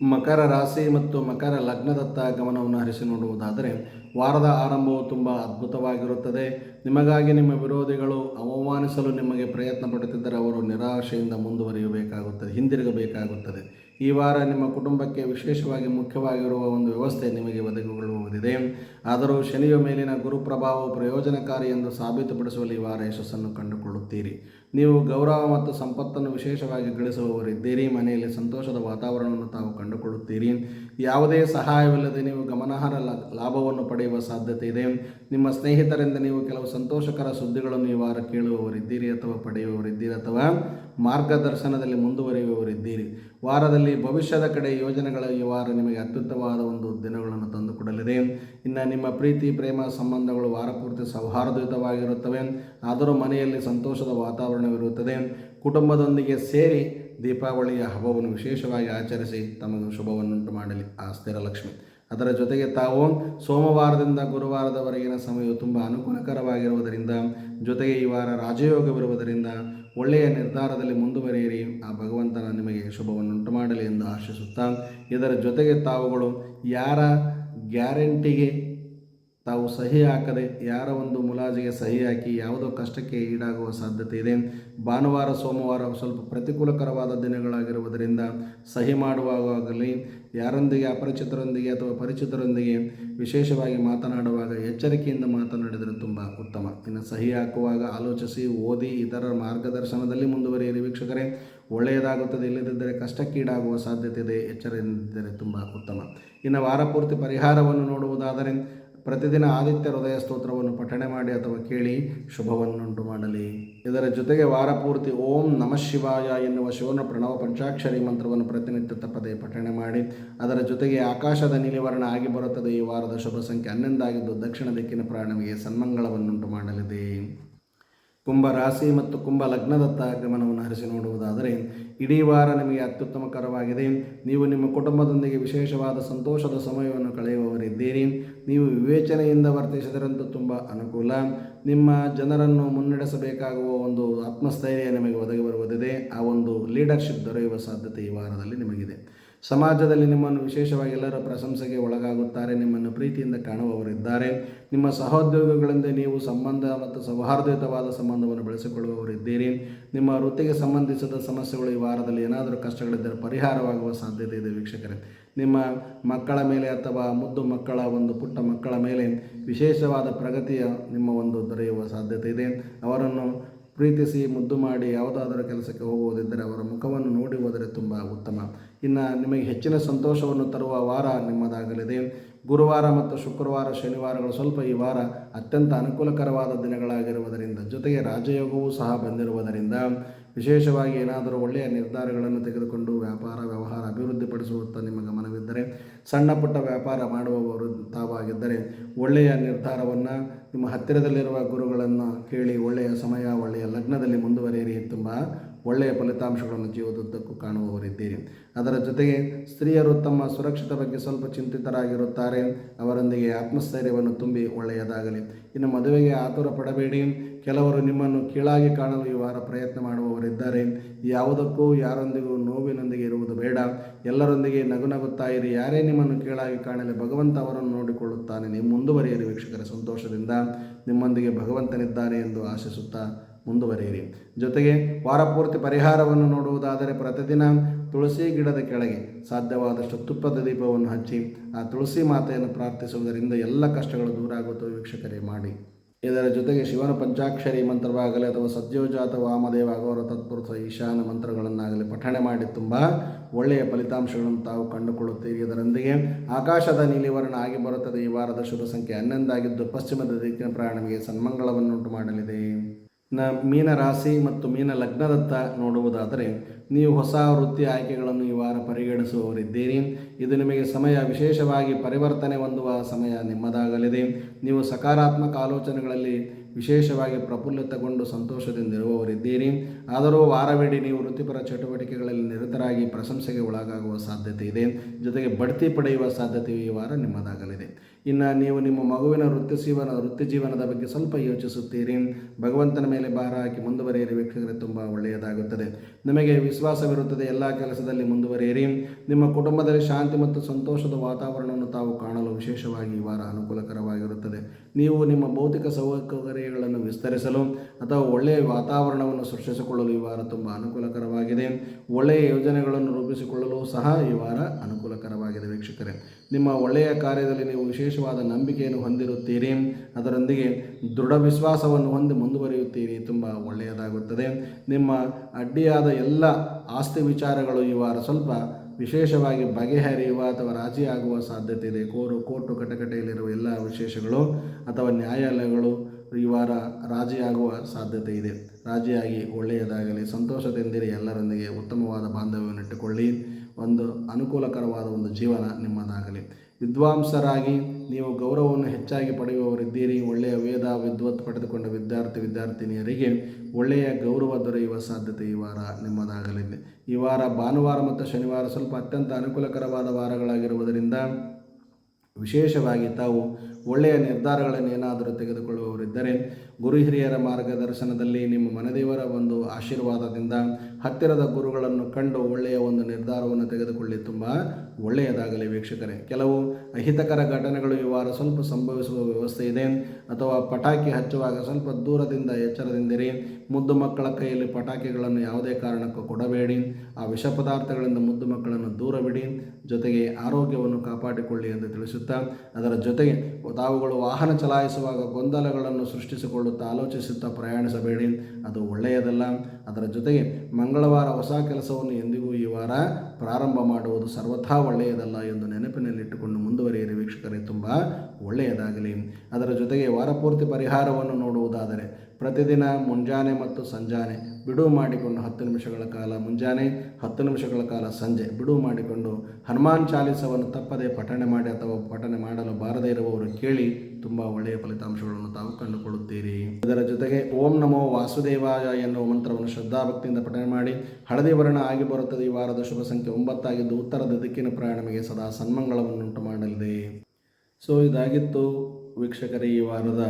ಮಕರ ರಾಶಿ ಮತ್ತು ಮಕರ ಲಗ್ನದತ್ತ ಗಮನವನ್ನು ಹರಿಸಿ ನೋಡುವುದಾದರೆ, ವಾರದ ಆರಂಭವು ತುಂಬ ಅದ್ಭುತವಾಗಿರುತ್ತದೆ. ನಿಮಗಾಗಿ ನಿಮ್ಮ ವಿರೋಧಿಗಳು ಅವಮಾನಿಸಲು ನಿಮಗೆ ಪ್ರಯತ್ನ ಪಡುತ್ತಿದ್ದರೆ, ಅವರು ನಿರಾಶೆಯಿಂದ ಮುಂದುವರಿಯಬೇಕಾಗುತ್ತದೆ, ಹಿಂದಿರುಗಬೇಕಾಗುತ್ತದೆ. ಈ ವಾರ ನಿಮ್ಮ ಕುಟುಂಬಕ್ಕೆ ವಿಶೇಷವಾಗಿ ಮುಖ್ಯವಾಗಿರುವ ಒಂದು ವ್ಯವಸ್ಥೆ ನಿಮಗೆ ಒದಗಿಕೊಳ್ಳುವುದಿದೆ. ಆದರೂ ಶನಿಯ ಮೇಲಿನ ಗುರುಪ್ರಭಾವವು ಪ್ರಯೋಜನಕಾರಿ ಎಂದು ಸಾಬೀತುಪಡಿಸುವಲ್ಲಿ ವಾರ ಯಶಸ್ಸನ್ನು ಕಂಡುಕೊಳ್ಳುತ್ತೀರಿ. ನೀವು ಗೌರವ ಮತ್ತು ಸಂಪತ್ತನ್ನು ವಿಶೇಷವಾಗಿ ಗಳಿಸುವವರಿದ್ದೀರಿ. ಮನೆಯಲ್ಲಿ ಸಂತೋಷದ ವಾತಾವರಣವನ್ನು ತಾವು ಕಂಡುಕೊಳ್ಳುತ್ತೀರಿ. ಯಾವುದೇ ಸಹಾಯವಿಲ್ಲದೆ ನೀವು ಗಮನಾರ್ಹ ಲಾಭವನ್ನು ಪಡೆಯುವ ಸಾಧ್ಯತೆ ಇದೆ. ನಿಮ್ಮ ಸ್ನೇಹಿತರಿಂದ ನೀವು ಕೆಲವು ಸಂತೋಷಕರ ಸುದ್ದಿಗಳನ್ನು ಈ ವಾರ ಕೇಳುವವರಿದ್ದೀರಿ ಅಥವಾ ಪಡೆಯುವವರಿದ್ದೀರಿ ಅಥವಾ ಮಾರ್ಗದರ್ಶನದಲ್ಲಿ ಮುಂದುವರಿಯುವವರಿದ್ದೀರಿ. ವಾರದಲ್ಲಿ ಭವಿಷ್ಯದ ಕಡೆ ಯೋಜನೆಗಳ ಈ ವಾರ ನಿಮಗೆ ಅತ್ಯುತ್ತಮವಾದ ಒಂದು ದಿನಗಳನ್ನು ತಂದುಕೊಡಲಿದೆ. ಇನ್ನು ನಿಮ್ಮ ಪ್ರೀತಿ, ಪ್ರೇಮ ಸಂಬಂಧಗಳು ವಾರಪೂರ್ತಿ ಸೌಹಾರ್ದಯುತವಾಗಿರುತ್ತವೆ. ಆದರೂ ಮನೆಯಲ್ಲಿ ಸಂತೋಷದ ವಾತಾವರಣವಿರುತ್ತದೆ. ಕುಟುಂಬದೊಂದಿಗೆ ಸೇರಿ ದೀಪಾವಳಿಯ ಹಬ್ಬವನ್ನು ವಿಶೇಷವಾಗಿ ಆಚರಿಸಿ ತಮಗೆ ಶುಭವನ್ನುಂಟು ಮಾಡಲಿ. ಆ ಸ್ಥಿರಲಕ್ಷ್ಮಿ. ಅದರ ಜೊತೆಗೆ ತಾವು ಸೋಮವಾರದಿಂದ ಗುರುವಾರದವರೆಗಿನ ಸಮಯವು ತುಂಬ ಅನುಕೂಲಕರವಾಗಿರುವುದರಿಂದ, ಜೊತೆಗೆ ಈ ವಾರ ರಾಜಯೋಗವಿರುವುದರಿಂದ ಒಳ್ಳೆಯ ನಿರ್ಧಾರದಲ್ಲಿ ಮುಂದುವರಿಯಿರಿ. ಆ ಭಗವಂತನ ನಿಮಗೆ ಶುಭವನ್ನುಂಟು ಮಾಡಲಿ ಎಂದು ಆಶಿಸುತ್ತಾ, ಇದರ ಜೊತೆಗೆ ತಾವುಗಳು ಯಾರ ಗ್ಯಾರಂಟಿಗೆ ತಾವು ಸಹಿ ಹಾಕದೆ ಯಾರ ಒಂದು ಮುಲಾಜಿಗೆ ಸಹಿ ಹಾಕಿ ಯಾವುದೋ ಕಷ್ಟಕ್ಕೆ ಈಡಾಗುವ ಸಾಧ್ಯತೆ ಇದೆ. ಭಾನುವಾರ, ಸೋಮವಾರ ಸ್ವಲ್ಪ ಪ್ರತಿಕೂಲಕರವಾದ ದಿನಗಳಾಗಿರುವುದರಿಂದ ಸಹಿ ಮಾಡುವಾಗಲಿ, ಯಾರೊಂದಿಗೆ ಅಪರಿಚಿತರೊಂದಿಗೆ ಅಥವಾ ಪರಿಚಿತರೊಂದಿಗೆ ವಿಶೇಷವಾಗಿ ಮಾತನಾಡುವಾಗ ಎಚ್ಚರಿಕೆಯಿಂದ ಮಾತನಾಡಿದರೆ ತುಂಬ ಉತ್ತಮ. ಇನ್ನು ಸಹಿ ಹಾಕುವಾಗ ಆಲೋಚಿಸಿ, ಓದಿ, ಇತರ ಮಾರ್ಗದರ್ಶನದಲ್ಲಿ ಮುಂದುವರಿಯಿರಿ ವೀಕ್ಷಕರೇ. ಒಳ್ಳೆಯದಾಗುತ್ತದೆ, ಇಲ್ಲದಿದ್ದರೆ ಕಷ್ಟಕ್ಕೀಡಾಗುವ ಸಾಧ್ಯತೆ ಇದೆ. ಎಚ್ಚರದಿಂದಿದ್ದರೆ ತುಂಬ ಉತ್ತಮ. ಇನ್ನು ವಾರಪೂರ್ತಿ ಪರಿಹಾರವನ್ನು ನೋಡುವುದಾದರೆ ಪ್ರತಿದಿನ ಆದಿತ್ಯ ಹೃದಯ ಸ್ತೋತ್ರವನ್ನು ಪಠಣೆ ಮಾಡಿ ಅಥವಾ ಕೇಳಿ ಶುಭವನ್ನುಂಟು ಮಾಡಲಿ. ಇದರ ಜೊತೆಗೆ ವಾರಪೂರ್ತಿ ಓಂ ನಮಃ ಶಿವಾಯ ಎನ್ನುವ ಶಿವನ ಪ್ರಣವ ಪಂಚಾಕ್ಷರಿ ಮಂತ್ರವನ್ನು ಪ್ರತಿನಿತ್ಯ ತಪ್ಪದೆ ಪಠಣೆ ಮಾಡಿ. ಅದರ ಜೊತೆಗೆ ಆಕಾಶದ ನೀಲಿವರ್ಣ ಆಗಿ ಬರುತ್ತದೆ. ಈ ವಾರದ ಶುಭ ಸಂಖ್ಯೆ ಹನ್ನೊಂದಾಗಿದ್ದು ದಕ್ಷಿಣ ದಿಕ್ಕಿನ ಪ್ರಾಣವಿಗೆ ಸನ್ಮಂಗಳವನ್ನುಂಟು ಮಾಡಲಿದೆ. ಕುಂಭ ರಾಶಿ ಮತ್ತು ಕುಂಭ ಲಗ್ನದತ್ತ ಗಮನವನ್ನು ಹರಿಸಿ ನೋಡುವುದಾದರೆ ಇಡೀ ವಾರ ನಿಮಗೆ ಅತ್ಯುತ್ತಮಕರವಾಗಿದೆ. ನೀವು ನಿಮ್ಮ ಕುಟುಂಬದೊಂದಿಗೆ ವಿಶೇಷವಾದ ಸಂತೋಷದ ಸಮಯವನ್ನು ಕಳೆಯುವವರಿದ್ದೀರಿ. ನೀವು ವಿವೇಚನೆಯಿಂದ ವರ್ತಿಸಿದರಂತೂ ತುಂಬ ಅನುಕೂಲ. ನಿಮ್ಮ ಜನರನ್ನು ಮುನ್ನಡೆಸಬೇಕಾಗುವ ಒಂದು ಆತ್ಮಸ್ಥೈರ್ಯ ನಿಮಗೆ ಒದಗಿ ಬರುವುದಿದೆ. ಆ ಒಂದು ಲೀಡರ್ಶಿಪ್ ದೊರೆಯುವ ಸಾಧ್ಯತೆ ಈ ವಾರದಲ್ಲಿ ನಿಮಗಿದೆ. ಸಮಾಜದಲ್ಲಿ ನಿಮ್ಮನ್ನು ವಿಶೇಷವಾಗಿ ಎಲ್ಲರ ಪ್ರಶಂಸೆಗೆ ಒಳಗಾಗುತ್ತಾರೆ, ನಿಮ್ಮನ್ನು ಪ್ರೀತಿಯಿಂದ ಕಾಣುವವರಿದ್ದಾರೆ. ನಿಮ್ಮ ಸಹೋದ್ಯೋಗಿಗಳಿಂದ ನೀವು ಸಂಬಂಧ ಮತ್ತು ಸೌಹಾರ್ದಯುತವಾದ ಸಂಬಂಧವನ್ನು ಬೆಳೆಸಿಕೊಳ್ಳುವವರಿದ್ದೀರಿ. ನಿಮ್ಮ ವೃತ್ತಿಗೆ ಸಂಬಂಧಿಸಿದ ಸಮಸ್ಯೆಗಳು ಈ ವಾರದಲ್ಲಿ ಏನಾದರೂ ಕಷ್ಟಗಳಿದ್ದರೆ ಪರಿಹಾರವಾಗುವ ಸಾಧ್ಯತೆ ಇದೆ ವೀಕ್ಷಕರೇ. ನಿಮ್ಮ ಮಕ್ಕಳ ಮೇಲೆ ಅಥವಾ ಮುದ್ದು ಮಕ್ಕಳ, ಒಂದು ಪುಟ್ಟ ಮಕ್ಕಳ ಮೇಲೆ ವಿಶೇಷವಾದ ಪ್ರಗತಿಯ ನಿಮ್ಮ ಒಂದು ದೊರೆಯುವ ಸಾಧ್ಯತೆ ಇದೆ. ಅವರನ್ನು ಪ್ರೀತಿಸಿ ಮುದ್ದು ಮಾಡಿ ಯಾವುದಾದರೂ ಕೆಲಸಕ್ಕೆ ಹೋಗುವುದಿದ್ದರೆ ಅವರ ಮುಖವನ್ನು ನೋಡಿ ಹೋದರೆ ತುಂಬ ಉತ್ತಮ. ಇನ್ನು ನಿಮಗೆ ಹೆಚ್ಚಿನ ಸಂತೋಷವನ್ನು ತರುವ ವಾರ ನಿಮ್ಮದಾಗಲಿದೆ. ಗುರುವಾರ ಮತ್ತು ಶುಕ್ರವಾರ ಶನಿವಾರಗಳು ಸ್ವಲ್ಪ ಈ ವಾರ ಅತ್ಯಂತ ಅನುಕೂಲಕರವಾದ ದಿನಗಳಾಗಿರುವುದರಿಂದ, ಜೊತೆಗೆ ರಾಜಯೋಗವೂ ಸಹ ಬಂದಿರುವುದರಿಂದ ವಿಶೇಷವಾಗಿ ಏನಾದರೂ ಒಳ್ಳೆಯ ನಿರ್ಧಾರಗಳನ್ನು ತೆಗೆದುಕೊಂಡು ವ್ಯಾಪಾರ, ವ್ಯವಹಾರ ಅಭಿವೃದ್ಧಿಪಡಿಸುವತ್ತ ನಿಮ್ಮ ಗಮನವಿದ್ದರೆ, ಸಣ್ಣ ಪುಟ್ಟ ವ್ಯಾಪಾರ ಮಾಡುವವರು ತಾವಾಗಿದ್ದರೆ ಒಳ್ಳೆಯ ನಿರ್ಧಾರವನ್ನು ನಿಮ್ಮ ಹತ್ತಿರದಲ್ಲಿರುವ ಗುರುಗಳನ್ನು ಕೇಳಿ ಒಳ್ಳೆಯ ಸಮಯ, ಒಳ್ಳೆಯ ಲಗ್ನದಲ್ಲಿ ಮುಂದುವರಿಯಿರಿ. ತುಂಬ ಒಳ್ಳೆಯ ಫಲಿತಾಂಶಗಳನ್ನು ಜೀವದುದ್ದಕ್ಕೂ ಕಾಣುವವರಿದ್ದೀರಿ. ಅದರ ಜೊತೆಗೆ ಸ್ತ್ರೀಯರು ತಮ್ಮ ಸುರಕ್ಷತೆ ಬಗ್ಗೆ ಸ್ವಲ್ಪ ಚಿಂತಿತರಾಗಿರುತ್ತಾರೆ. ಅವರೊಂದಿಗೆ ಆತ್ಮಸ್ಥೈರ್ಯವನ್ನು ತುಂಬಿ ಒಳ್ಳೆಯದಾಗಲಿ. ಇನ್ನು ಮದುವೆಗೆ ಆತುರ ಪಡಬೇಡಿ. ಕೆಲವರು ನಿಮ್ಮನ್ನು ಕೀಳಾಗಿ ಕಾಣಲು ಈ ವಾರ ಪ್ರಯತ್ನ ಮಾಡುವವರಿದ್ದಾರೆ. ಯಾವುದಕ್ಕೂ ಯಾರೊಂದಿಗೂ ನೋವಿನೊಂದಿಗೆ ಇರುವುದು ಬೇಡ. ಎಲ್ಲರೊಂದಿಗೆ ನಗು ನಗುತ್ತಾ ಇರಿ. ಯಾರೇ ನಿಮ್ಮನ್ನು ಕೀಳಾಗಿ ಕಾಣಲಿ. ಭಗವಂತ ಅವರನ್ನು ನೋಡಿಕೊಳ್ಳುತ್ತಾನೆ. ನೀವು ಮುಂದುವರಿಯಿರಿ ವೀಕ್ಷಕರ. ಸಂತೋಷದಿಂದ ನಿಮ್ಮೊಂದಿಗೆ ಭಗವಂತನಿದ್ದಾನೆ ಎಂದು ಆಶಿಸುತ್ತಾ ಮುಂದುವರಿಯಿರಿ. ಜೊತೆಗೆ ವಾರಪೂರ್ತಿ ಪರಿಹಾರವನ್ನು ನೋಡುವುದಾದರೆ ಪ್ರತಿದಿನ ತುಳಸಿ ಗಿಡದ ಕೆಳಗೆ ಸಾಧ್ಯವಾದಷ್ಟು ತುಪ್ಪದ ದೀಪವನ್ನು ಹಚ್ಚಿ, ಆ ತುಳಸಿ ಮಾತೆಯನ್ನು ಪ್ರಾರ್ಥಿಸುವುದರಿಂದ ಎಲ್ಲ ಕಷ್ಟಗಳು ದೂರ ಆಗುತ್ತವೆ ವೀಕ್ಷಕರೇ ಮಾಡಿ. ಇದರ ಜೊತೆಗೆ ಶಿವನ ಪಂಚಾಕ್ಷರಿ ಮಂತ್ರವಾಗಲಿ ಅಥವಾ ಸದ್ಯೋಜಾತ ವಾಮದೇವ ಅಗೌರ ತತ್ಪುರುಷ ಈಶಾನ ಮಂತ್ರಗಳನ್ನಾಗಲಿ ಪಠಣೆ ಮಾಡಿ ತುಂಬ ಒಳ್ಳೆಯ ಫಲಿತಾಂಶಗಳನ್ನು ತಾವು ಕಂಡುಕೊಳ್ಳುತ್ತೀರಿ. ಇದರೊಂದಿಗೆ ಆಕಾಶದ ನೀಲಿವರ್ಣ ಆಗಿ ಬರುತ್ತದೆ. ಈ ವಾರದ ಶುಭ ಸಂಖ್ಯೆ ಹನ್ನೊಂದಾಗಿದ್ದು ಪಶ್ಚಿಮದ ದಿಕ್ಕಿನ ಪ್ರಯಾಣಿಗೆ ಸನ್ಮಂಗಳವನ್ನುಂಟು ಮಾಡಲಿದೆ. ನ ಮೀನ ರಾಶಿ ಮತ್ತು ಮೀನ ಲಗ್ನದತ್ತ ನೋಡುವುದಾದರೆ ನೀವು ಹೊಸ ವೃತ್ತಿ ಆಯ್ಕೆಗಳನ್ನು ಈ ವಾರ ಪರಿಗಣಿಸುವವರಿದ್ದೀರಿ. ಇದು ನಿಮಗೆ ಸಮಯ ವಿಶೇಷವಾಗಿ ಪರಿವರ್ತನೆ ಹೊಂದುವ ಸಮಯ ನಿಮ್ಮದಾಗಲಿದೆ. ನೀವು ಸಕಾರಾತ್ಮಕ ಆಲೋಚನೆಗಳಲ್ಲಿ ವಿಶೇಷವಾಗಿ ಪ್ರಫುಲ್ಲಿತಗೊಂಡು ಸಂತೋಷದಿಂದಿರುವವರಿದ್ದೀರಿ. ಆದರೂ ವಾರವಿಡೀ ನೀವು ವೃತ್ತಿಪರ ಚಟುವಟಿಕೆಗಳಲ್ಲಿ ನಿರತರಾಗಿ ಪ್ರಶಂಸೆಗೆ ಒಳಗಾಗುವ ಸಾಧ್ಯತೆ ಇದೆ. ಜೊತೆಗೆ ಬಡ್ತಿ ಪಡೆಯುವ ಸಾಧ್ಯತೆಯು ಈ ವಾರ ನಿಮ್ಮದಾಗಲಿದೆ. ಇನ್ನು ನೀವು ನಿಮ್ಮ ಮಗುವಿನ ವೃತ್ತಿ ಜೀವನ ವೃತ್ತಿ ಜೀವನದ ಬಗ್ಗೆ ಸ್ವಲ್ಪ ಯೋಚಿಸುತ್ತೀರಿ. ಭಗವಂತನ ಮೇಲೆ ಭಾರ ಹಾಕಿ ಮುಂದುವರಿಯಿರಿ ವೀಕ್ಷಕರೇ, ತುಂಬ ಒಳ್ಳೆಯದಾಗುತ್ತದೆ. ನಿಮಗೆ ವಿಶ್ವಾಸವಿರುತ್ತದೆ, ಎಲ್ಲ ಕೆಲಸದಲ್ಲಿ ಮುಂದುವರಿಯಿರಿ. ನಿಮ್ಮ ಕುಟುಂಬದಲ್ಲಿ ಶಾಂತಿ ಮತ್ತು ಸಂತೋಷದ ವಾತಾವರಣವನ್ನು ತಾವು ಕಾಣಲು ವಿಶೇಷವಾಗಿ ಈ ವಾರ ಅನುಕೂಲಕರವಾಗಿರುತ್ತದೆ. ನೀವು ನಿಮ್ಮ ಭೌತಿಕ ಸೌಕರ್ಯಗಳನ್ನು ವಿಸ್ತರಿಸಲು ಅಥವಾ ಒಳ್ಳೆಯ ವಾತಾವರಣವನ್ನು ಸೃಷ್ಟಿಸಿಕೊಳ್ಳಲು ಈ ವಾರ ತುಂಬ ಅನುಕೂಲಕರವಾಗಿದೆ. ಒಳ್ಳೆಯ ಯೋಜನೆಗಳನ್ನು ರೂಪಿಸಿಕೊಳ್ಳಲು ಸಹ ಈ ವಾರ ಅನುಕೂಲಕರವಾಗಿದೆ ವೀಕ್ಷಕರೇ. ನಿಮ್ಮ ಒಳ್ಳೆಯ ಕಾರ್ಯದಲ್ಲಿ ನೀವು ವಿಶೇಷವಾದ ನಂಬಿಕೆಯನ್ನು ಹೊಂದಿರುತ್ತೀರಿ. ಅದರೊಂದಿಗೆ ದೃಢ ವಿಶ್ವಾಸವನ್ನು ಹೊಂದಿ ಮುಂದುವರಿಯುತ್ತೀರಿ. ತುಂಬ ಒಳ್ಳೆಯದಾಗುತ್ತದೆ. ನಿಮ್ಮ ಅಡ್ಡಿಯಾದ ಎಲ್ಲ ಆಸ್ತಿ ವಿಚಾರಗಳು ಈ ವಾರ ಸ್ವಲ್ಪ ವಿಶೇಷವಾಗಿ ಬಗೆಹರಿಯುವ ಅಥವಾ ರಾಜಿಯಾಗುವ ಸಾಧ್ಯತೆ ಇದೆ ಕೋರು, ಕೋರ್ಟು, ಕಟಕಟೆಯಲ್ಲಿರುವ ಎಲ್ಲ ವಿಶೇಷಗಳು ಅಥವಾ ನ್ಯಾಯಾಲಯಗಳು ಈ ವಾರ ರಾಜಿಯಾಗುವ ಸಾಧ್ಯತೆ ಇದೆ ರಾಜಿಯಾಗಿ ಒಳ್ಳೆಯದಾಗಲಿ ಸಂತೋಷದಿಂದಿರಿ ಎಲ್ಲರೊಂದಿಗೆ ಉತ್ತಮವಾದ ಬಾಂಧವ್ಯವನ್ನು ಇಟ್ಟುಕೊಳ್ಳಿ. ಒಂದು ಅನುಕೂಲಕರವಾದ ಒಂದು ಜೀವನ ನಿಮ್ಮದಾಗಲಿ. ವಿದ್ವಾಂಸರಾಗಿ ನೀವು ಗೌರವವನ್ನು ಹೆಚ್ಚಾಗಿ ಪಡೆಯುವವರಿದ್ದೀರಿ. ಒಳ್ಳೆಯ ವೇದ, ವಿದ್ವತ್ ಪಡೆದುಕೊಂಡ ವಿದ್ಯಾರ್ಥಿ, ವಿದ್ಯಾರ್ಥಿನಿಯರಿಗೆ ಒಳ್ಳೆಯ ಗೌರವ ದೊರೆಯುವ ಸಾಧ್ಯತೆ ಈ ವಾರ ನಿಮ್ಮದಾಗಲಿದೆ. ಈ ವಾರ ಭಾನುವಾರ ಮತ್ತು ಶನಿವಾರ ಸ್ವಲ್ಪ ಅತ್ಯಂತ ಅನುಕೂಲಕರವಾದ ವಾರಗಳಾಗಿರುವುದರಿಂದ ವಿಶೇಷವಾಗಿ ತಾವು ಒಳ್ಳೆಯ ನಿರ್ಧಾರಗಳನ್ನು ಏನಾದರೂ ತೆಗೆದುಕೊಳ್ಳುವವರಿದ್ದರೆ ಗುರು ಹಿರಿಯರ ಮಾರ್ಗದರ್ಶನದಲ್ಲಿ ನಿಮ್ಮ ಮನದೇವರ ಒಂದು ಆಶೀರ್ವಾದದಿಂದ ಹತ್ತಿರದ ಗುರುಗಳನ್ನು ಕಂಡು ಒಳ್ಳೆಯ ಒಂದು ನಿರ್ಧಾರವನ್ನು ತೆಗೆದುಕೊಳ್ಳಿ. ತುಂಬ ಒಳ್ಳೆಯದಾಗಲಿ ವೀಕ್ಷಕರೇ. ಕೆಲವು ಅಹಿತಕರ ಘಟನೆಗಳು ಈ ವಾರ ಸ್ವಲ್ಪ ಸಂಭವಿಸುವ ವ್ಯವಸ್ಥೆ ಇದೆ. ಅಥವಾ ಪಟಾಕಿ ಹಚ್ಚುವಾಗ ಸ್ವಲ್ಪ ದೂರದಿಂದ ಎಚ್ಚರದಿಂದಿರಿ. ಮುದ್ದು ಮಕ್ಕಳ ಕೈಯಲ್ಲಿ ಪಟಾಕಿಗಳನ್ನು ಯಾವುದೇ ಕಾರಣಕ್ಕೂ ಕೊಡಬೇಡಿ. ಆ ವಿಷ ಪದಾರ್ಥಗಳಿಂದ ಮುದ್ದು ಮಕ್ಕಳನ್ನು ದೂರವಿಡಿ. ಜೊತೆಗೆ ಆರೋಗ್ಯವನ್ನು ಕಾಪಾಡಿಕೊಳ್ಳಿ ಎಂದು ತಿಳಿಸುತ್ತಾ, ಅದರ ಜೊತೆಗೆ ತಾವುಗಳು ವಾಹನ ಚಲಾಯಿಸುವಾಗ ಗೊಂದಲಗಳನ್ನು ಸೃಷ್ಟಿಸಿಕೊಳ್ಳುತ್ತಾ ಆಲೋಚಿಸುತ್ತಾ ಪ್ರಯಾಣಿಸಬೇಡಿ. ಅದು ಒಳ್ಳೆಯದಲ್ಲ. ಅದರ ಜೊತೆಗೆ ಮಂಗಳವಾರ ಹೊಸ ಕೆಲಸವನ್ನು ಎಂದಿಗೂ ಈ ವಾರ ಪ್ರಾರಂಭ ಮಾಡುವುದು ಸರ್ವಥಾ ಒಳ್ಳೆಯದಲ್ಲ ಎಂದು ನೆನಪಿನಲ್ಲಿಟ್ಟುಕೊಂಡು ಮುಂದುವರಿಯಿರಿ ವೀಕ್ಷಕರೇ. ತುಂಬ ಒಳ್ಳೆಯದಾಗಲಿ. ಅದರ ಜೊತೆಗೆ ವಾರಪೂರ್ತಿ ಪರಿಹಾರವನ್ನು ನೋಡುವುದಾದರೆ ಪ್ರತಿದಿನ ಮುಂಜಾನೆ ಮತ್ತು ಸಂಜಾನೆ ಬಿಡುವು ಮಾಡಿಕೊಂಡು ಹತ್ತು ನಿಮಿಷಗಳ ಕಾಲ ಮುಂಜಾನೆ, ಹತ್ತು ನಿಮಿಷಗಳ ಕಾಲ ಸಂಜೆ ಬಿಡುವು ಮಾಡಿಕೊಂಡು ಹನುಮಾನ್ ಚಾಲಿಸವನ್ನು ತಪ್ಪದೆ ಪಠಣೆ ಮಾಡಿ ಅಥವಾ ಪಠಣೆ ಮಾಡಲು ಬಾರದೇ ಇರುವವರು ಕೇಳಿ ತುಂಬ ಒಳ್ಳೆಯ ಫಲಿತಾಂಶಗಳನ್ನು ತಾವು ಕಂಡುಕೊಳ್ಳುತ್ತೀರಿ. ಇದರ ಜೊತೆಗೆ ಓಂ ನಮೋ ವಾಸುದೇವಾಯ ಎನ್ನುವ ಮಂತ್ರವನ್ನು ಶ್ರದ್ಧಾಭಕ್ತಿಯಿಂದ ಪಠಣೆ ಮಾಡಿ ಹಳದಿ ವರ್ಣ ಆಗಿ ಬರುತ್ತದೆ. ಈ ವಾರದ ಶುಭ ಸಂಖ್ಯೆ ಒಂಬತ್ತಾಗಿದ್ದು ಉತ್ತರದ ದಿಕ್ಕಿನ ಪ್ರಯಾಣ ನಮಗೆ ಸದಾ ಸನ್ಮಂಗಳವನ್ನುಂಟು ಮಾಡಲಿದೆ. ಸೊ ಇದಾಗಿತ್ತು ವೀಕ್ಷಕರೇ ಈ ವಾರದ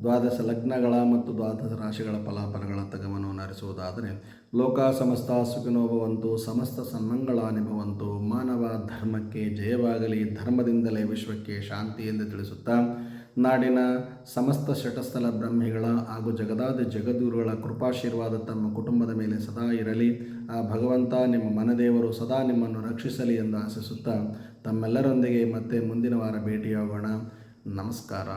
ದ್ವಾದಶ ಲಗ್ನಗಳ ಮತ್ತು ದ್ವಾದಶ ರಾಶಿಗಳ ಫಲಾಫಲಗಳ ತಗವನ್ನು ನರಿಸುವುದಾದರೆ, ಲೋಕ ಸಮಸ್ತ ಸುಖಿನೋ ಭವಂತು ಸಮಸ್ತ ಸನ್ಮಂಗಳಾನಿ ಭವಂತು ಮಾನವ ಧರ್ಮಕ್ಕೆ ಜಯವಾಗಲಿ, ಧರ್ಮದಿಂದಲೇ ವಿಶ್ವಕ್ಕೆ ಶಾಂತಿ ಎಂದು ತಿಳಿಸುತ್ತಾ, ನಾಡಿನ ಸಮಸ್ತ ಶಟಸ್ಥಲ ಬ್ರಹ್ಮಿಗಳ ಹಾಗೂ ಜಗದಾದ ಜಗದ್ಗುರುಗಳ ಕೃಪಾಶೀರ್ವಾದ ತಮ್ಮ ಕುಟುಂಬದ ಮೇಲೆ ಸದಾ ಇರಲಿ. ಆ ಭಗವಂತ ನಿಮ್ಮ ಮನದೇವರು ಸದಾ ನಿಮ್ಮನ್ನು ರಕ್ಷಿಸಲಿ ಎಂದು ಆಶಿಸುತ್ತಾ, ತಮ್ಮೆಲ್ಲರೊಂದಿಗೆ ಮತ್ತೆ ಮುಂದಿನ ವಾರ ಭೇಟಿಯಾಗೋಣ. ನಮಸ್ಕಾರ.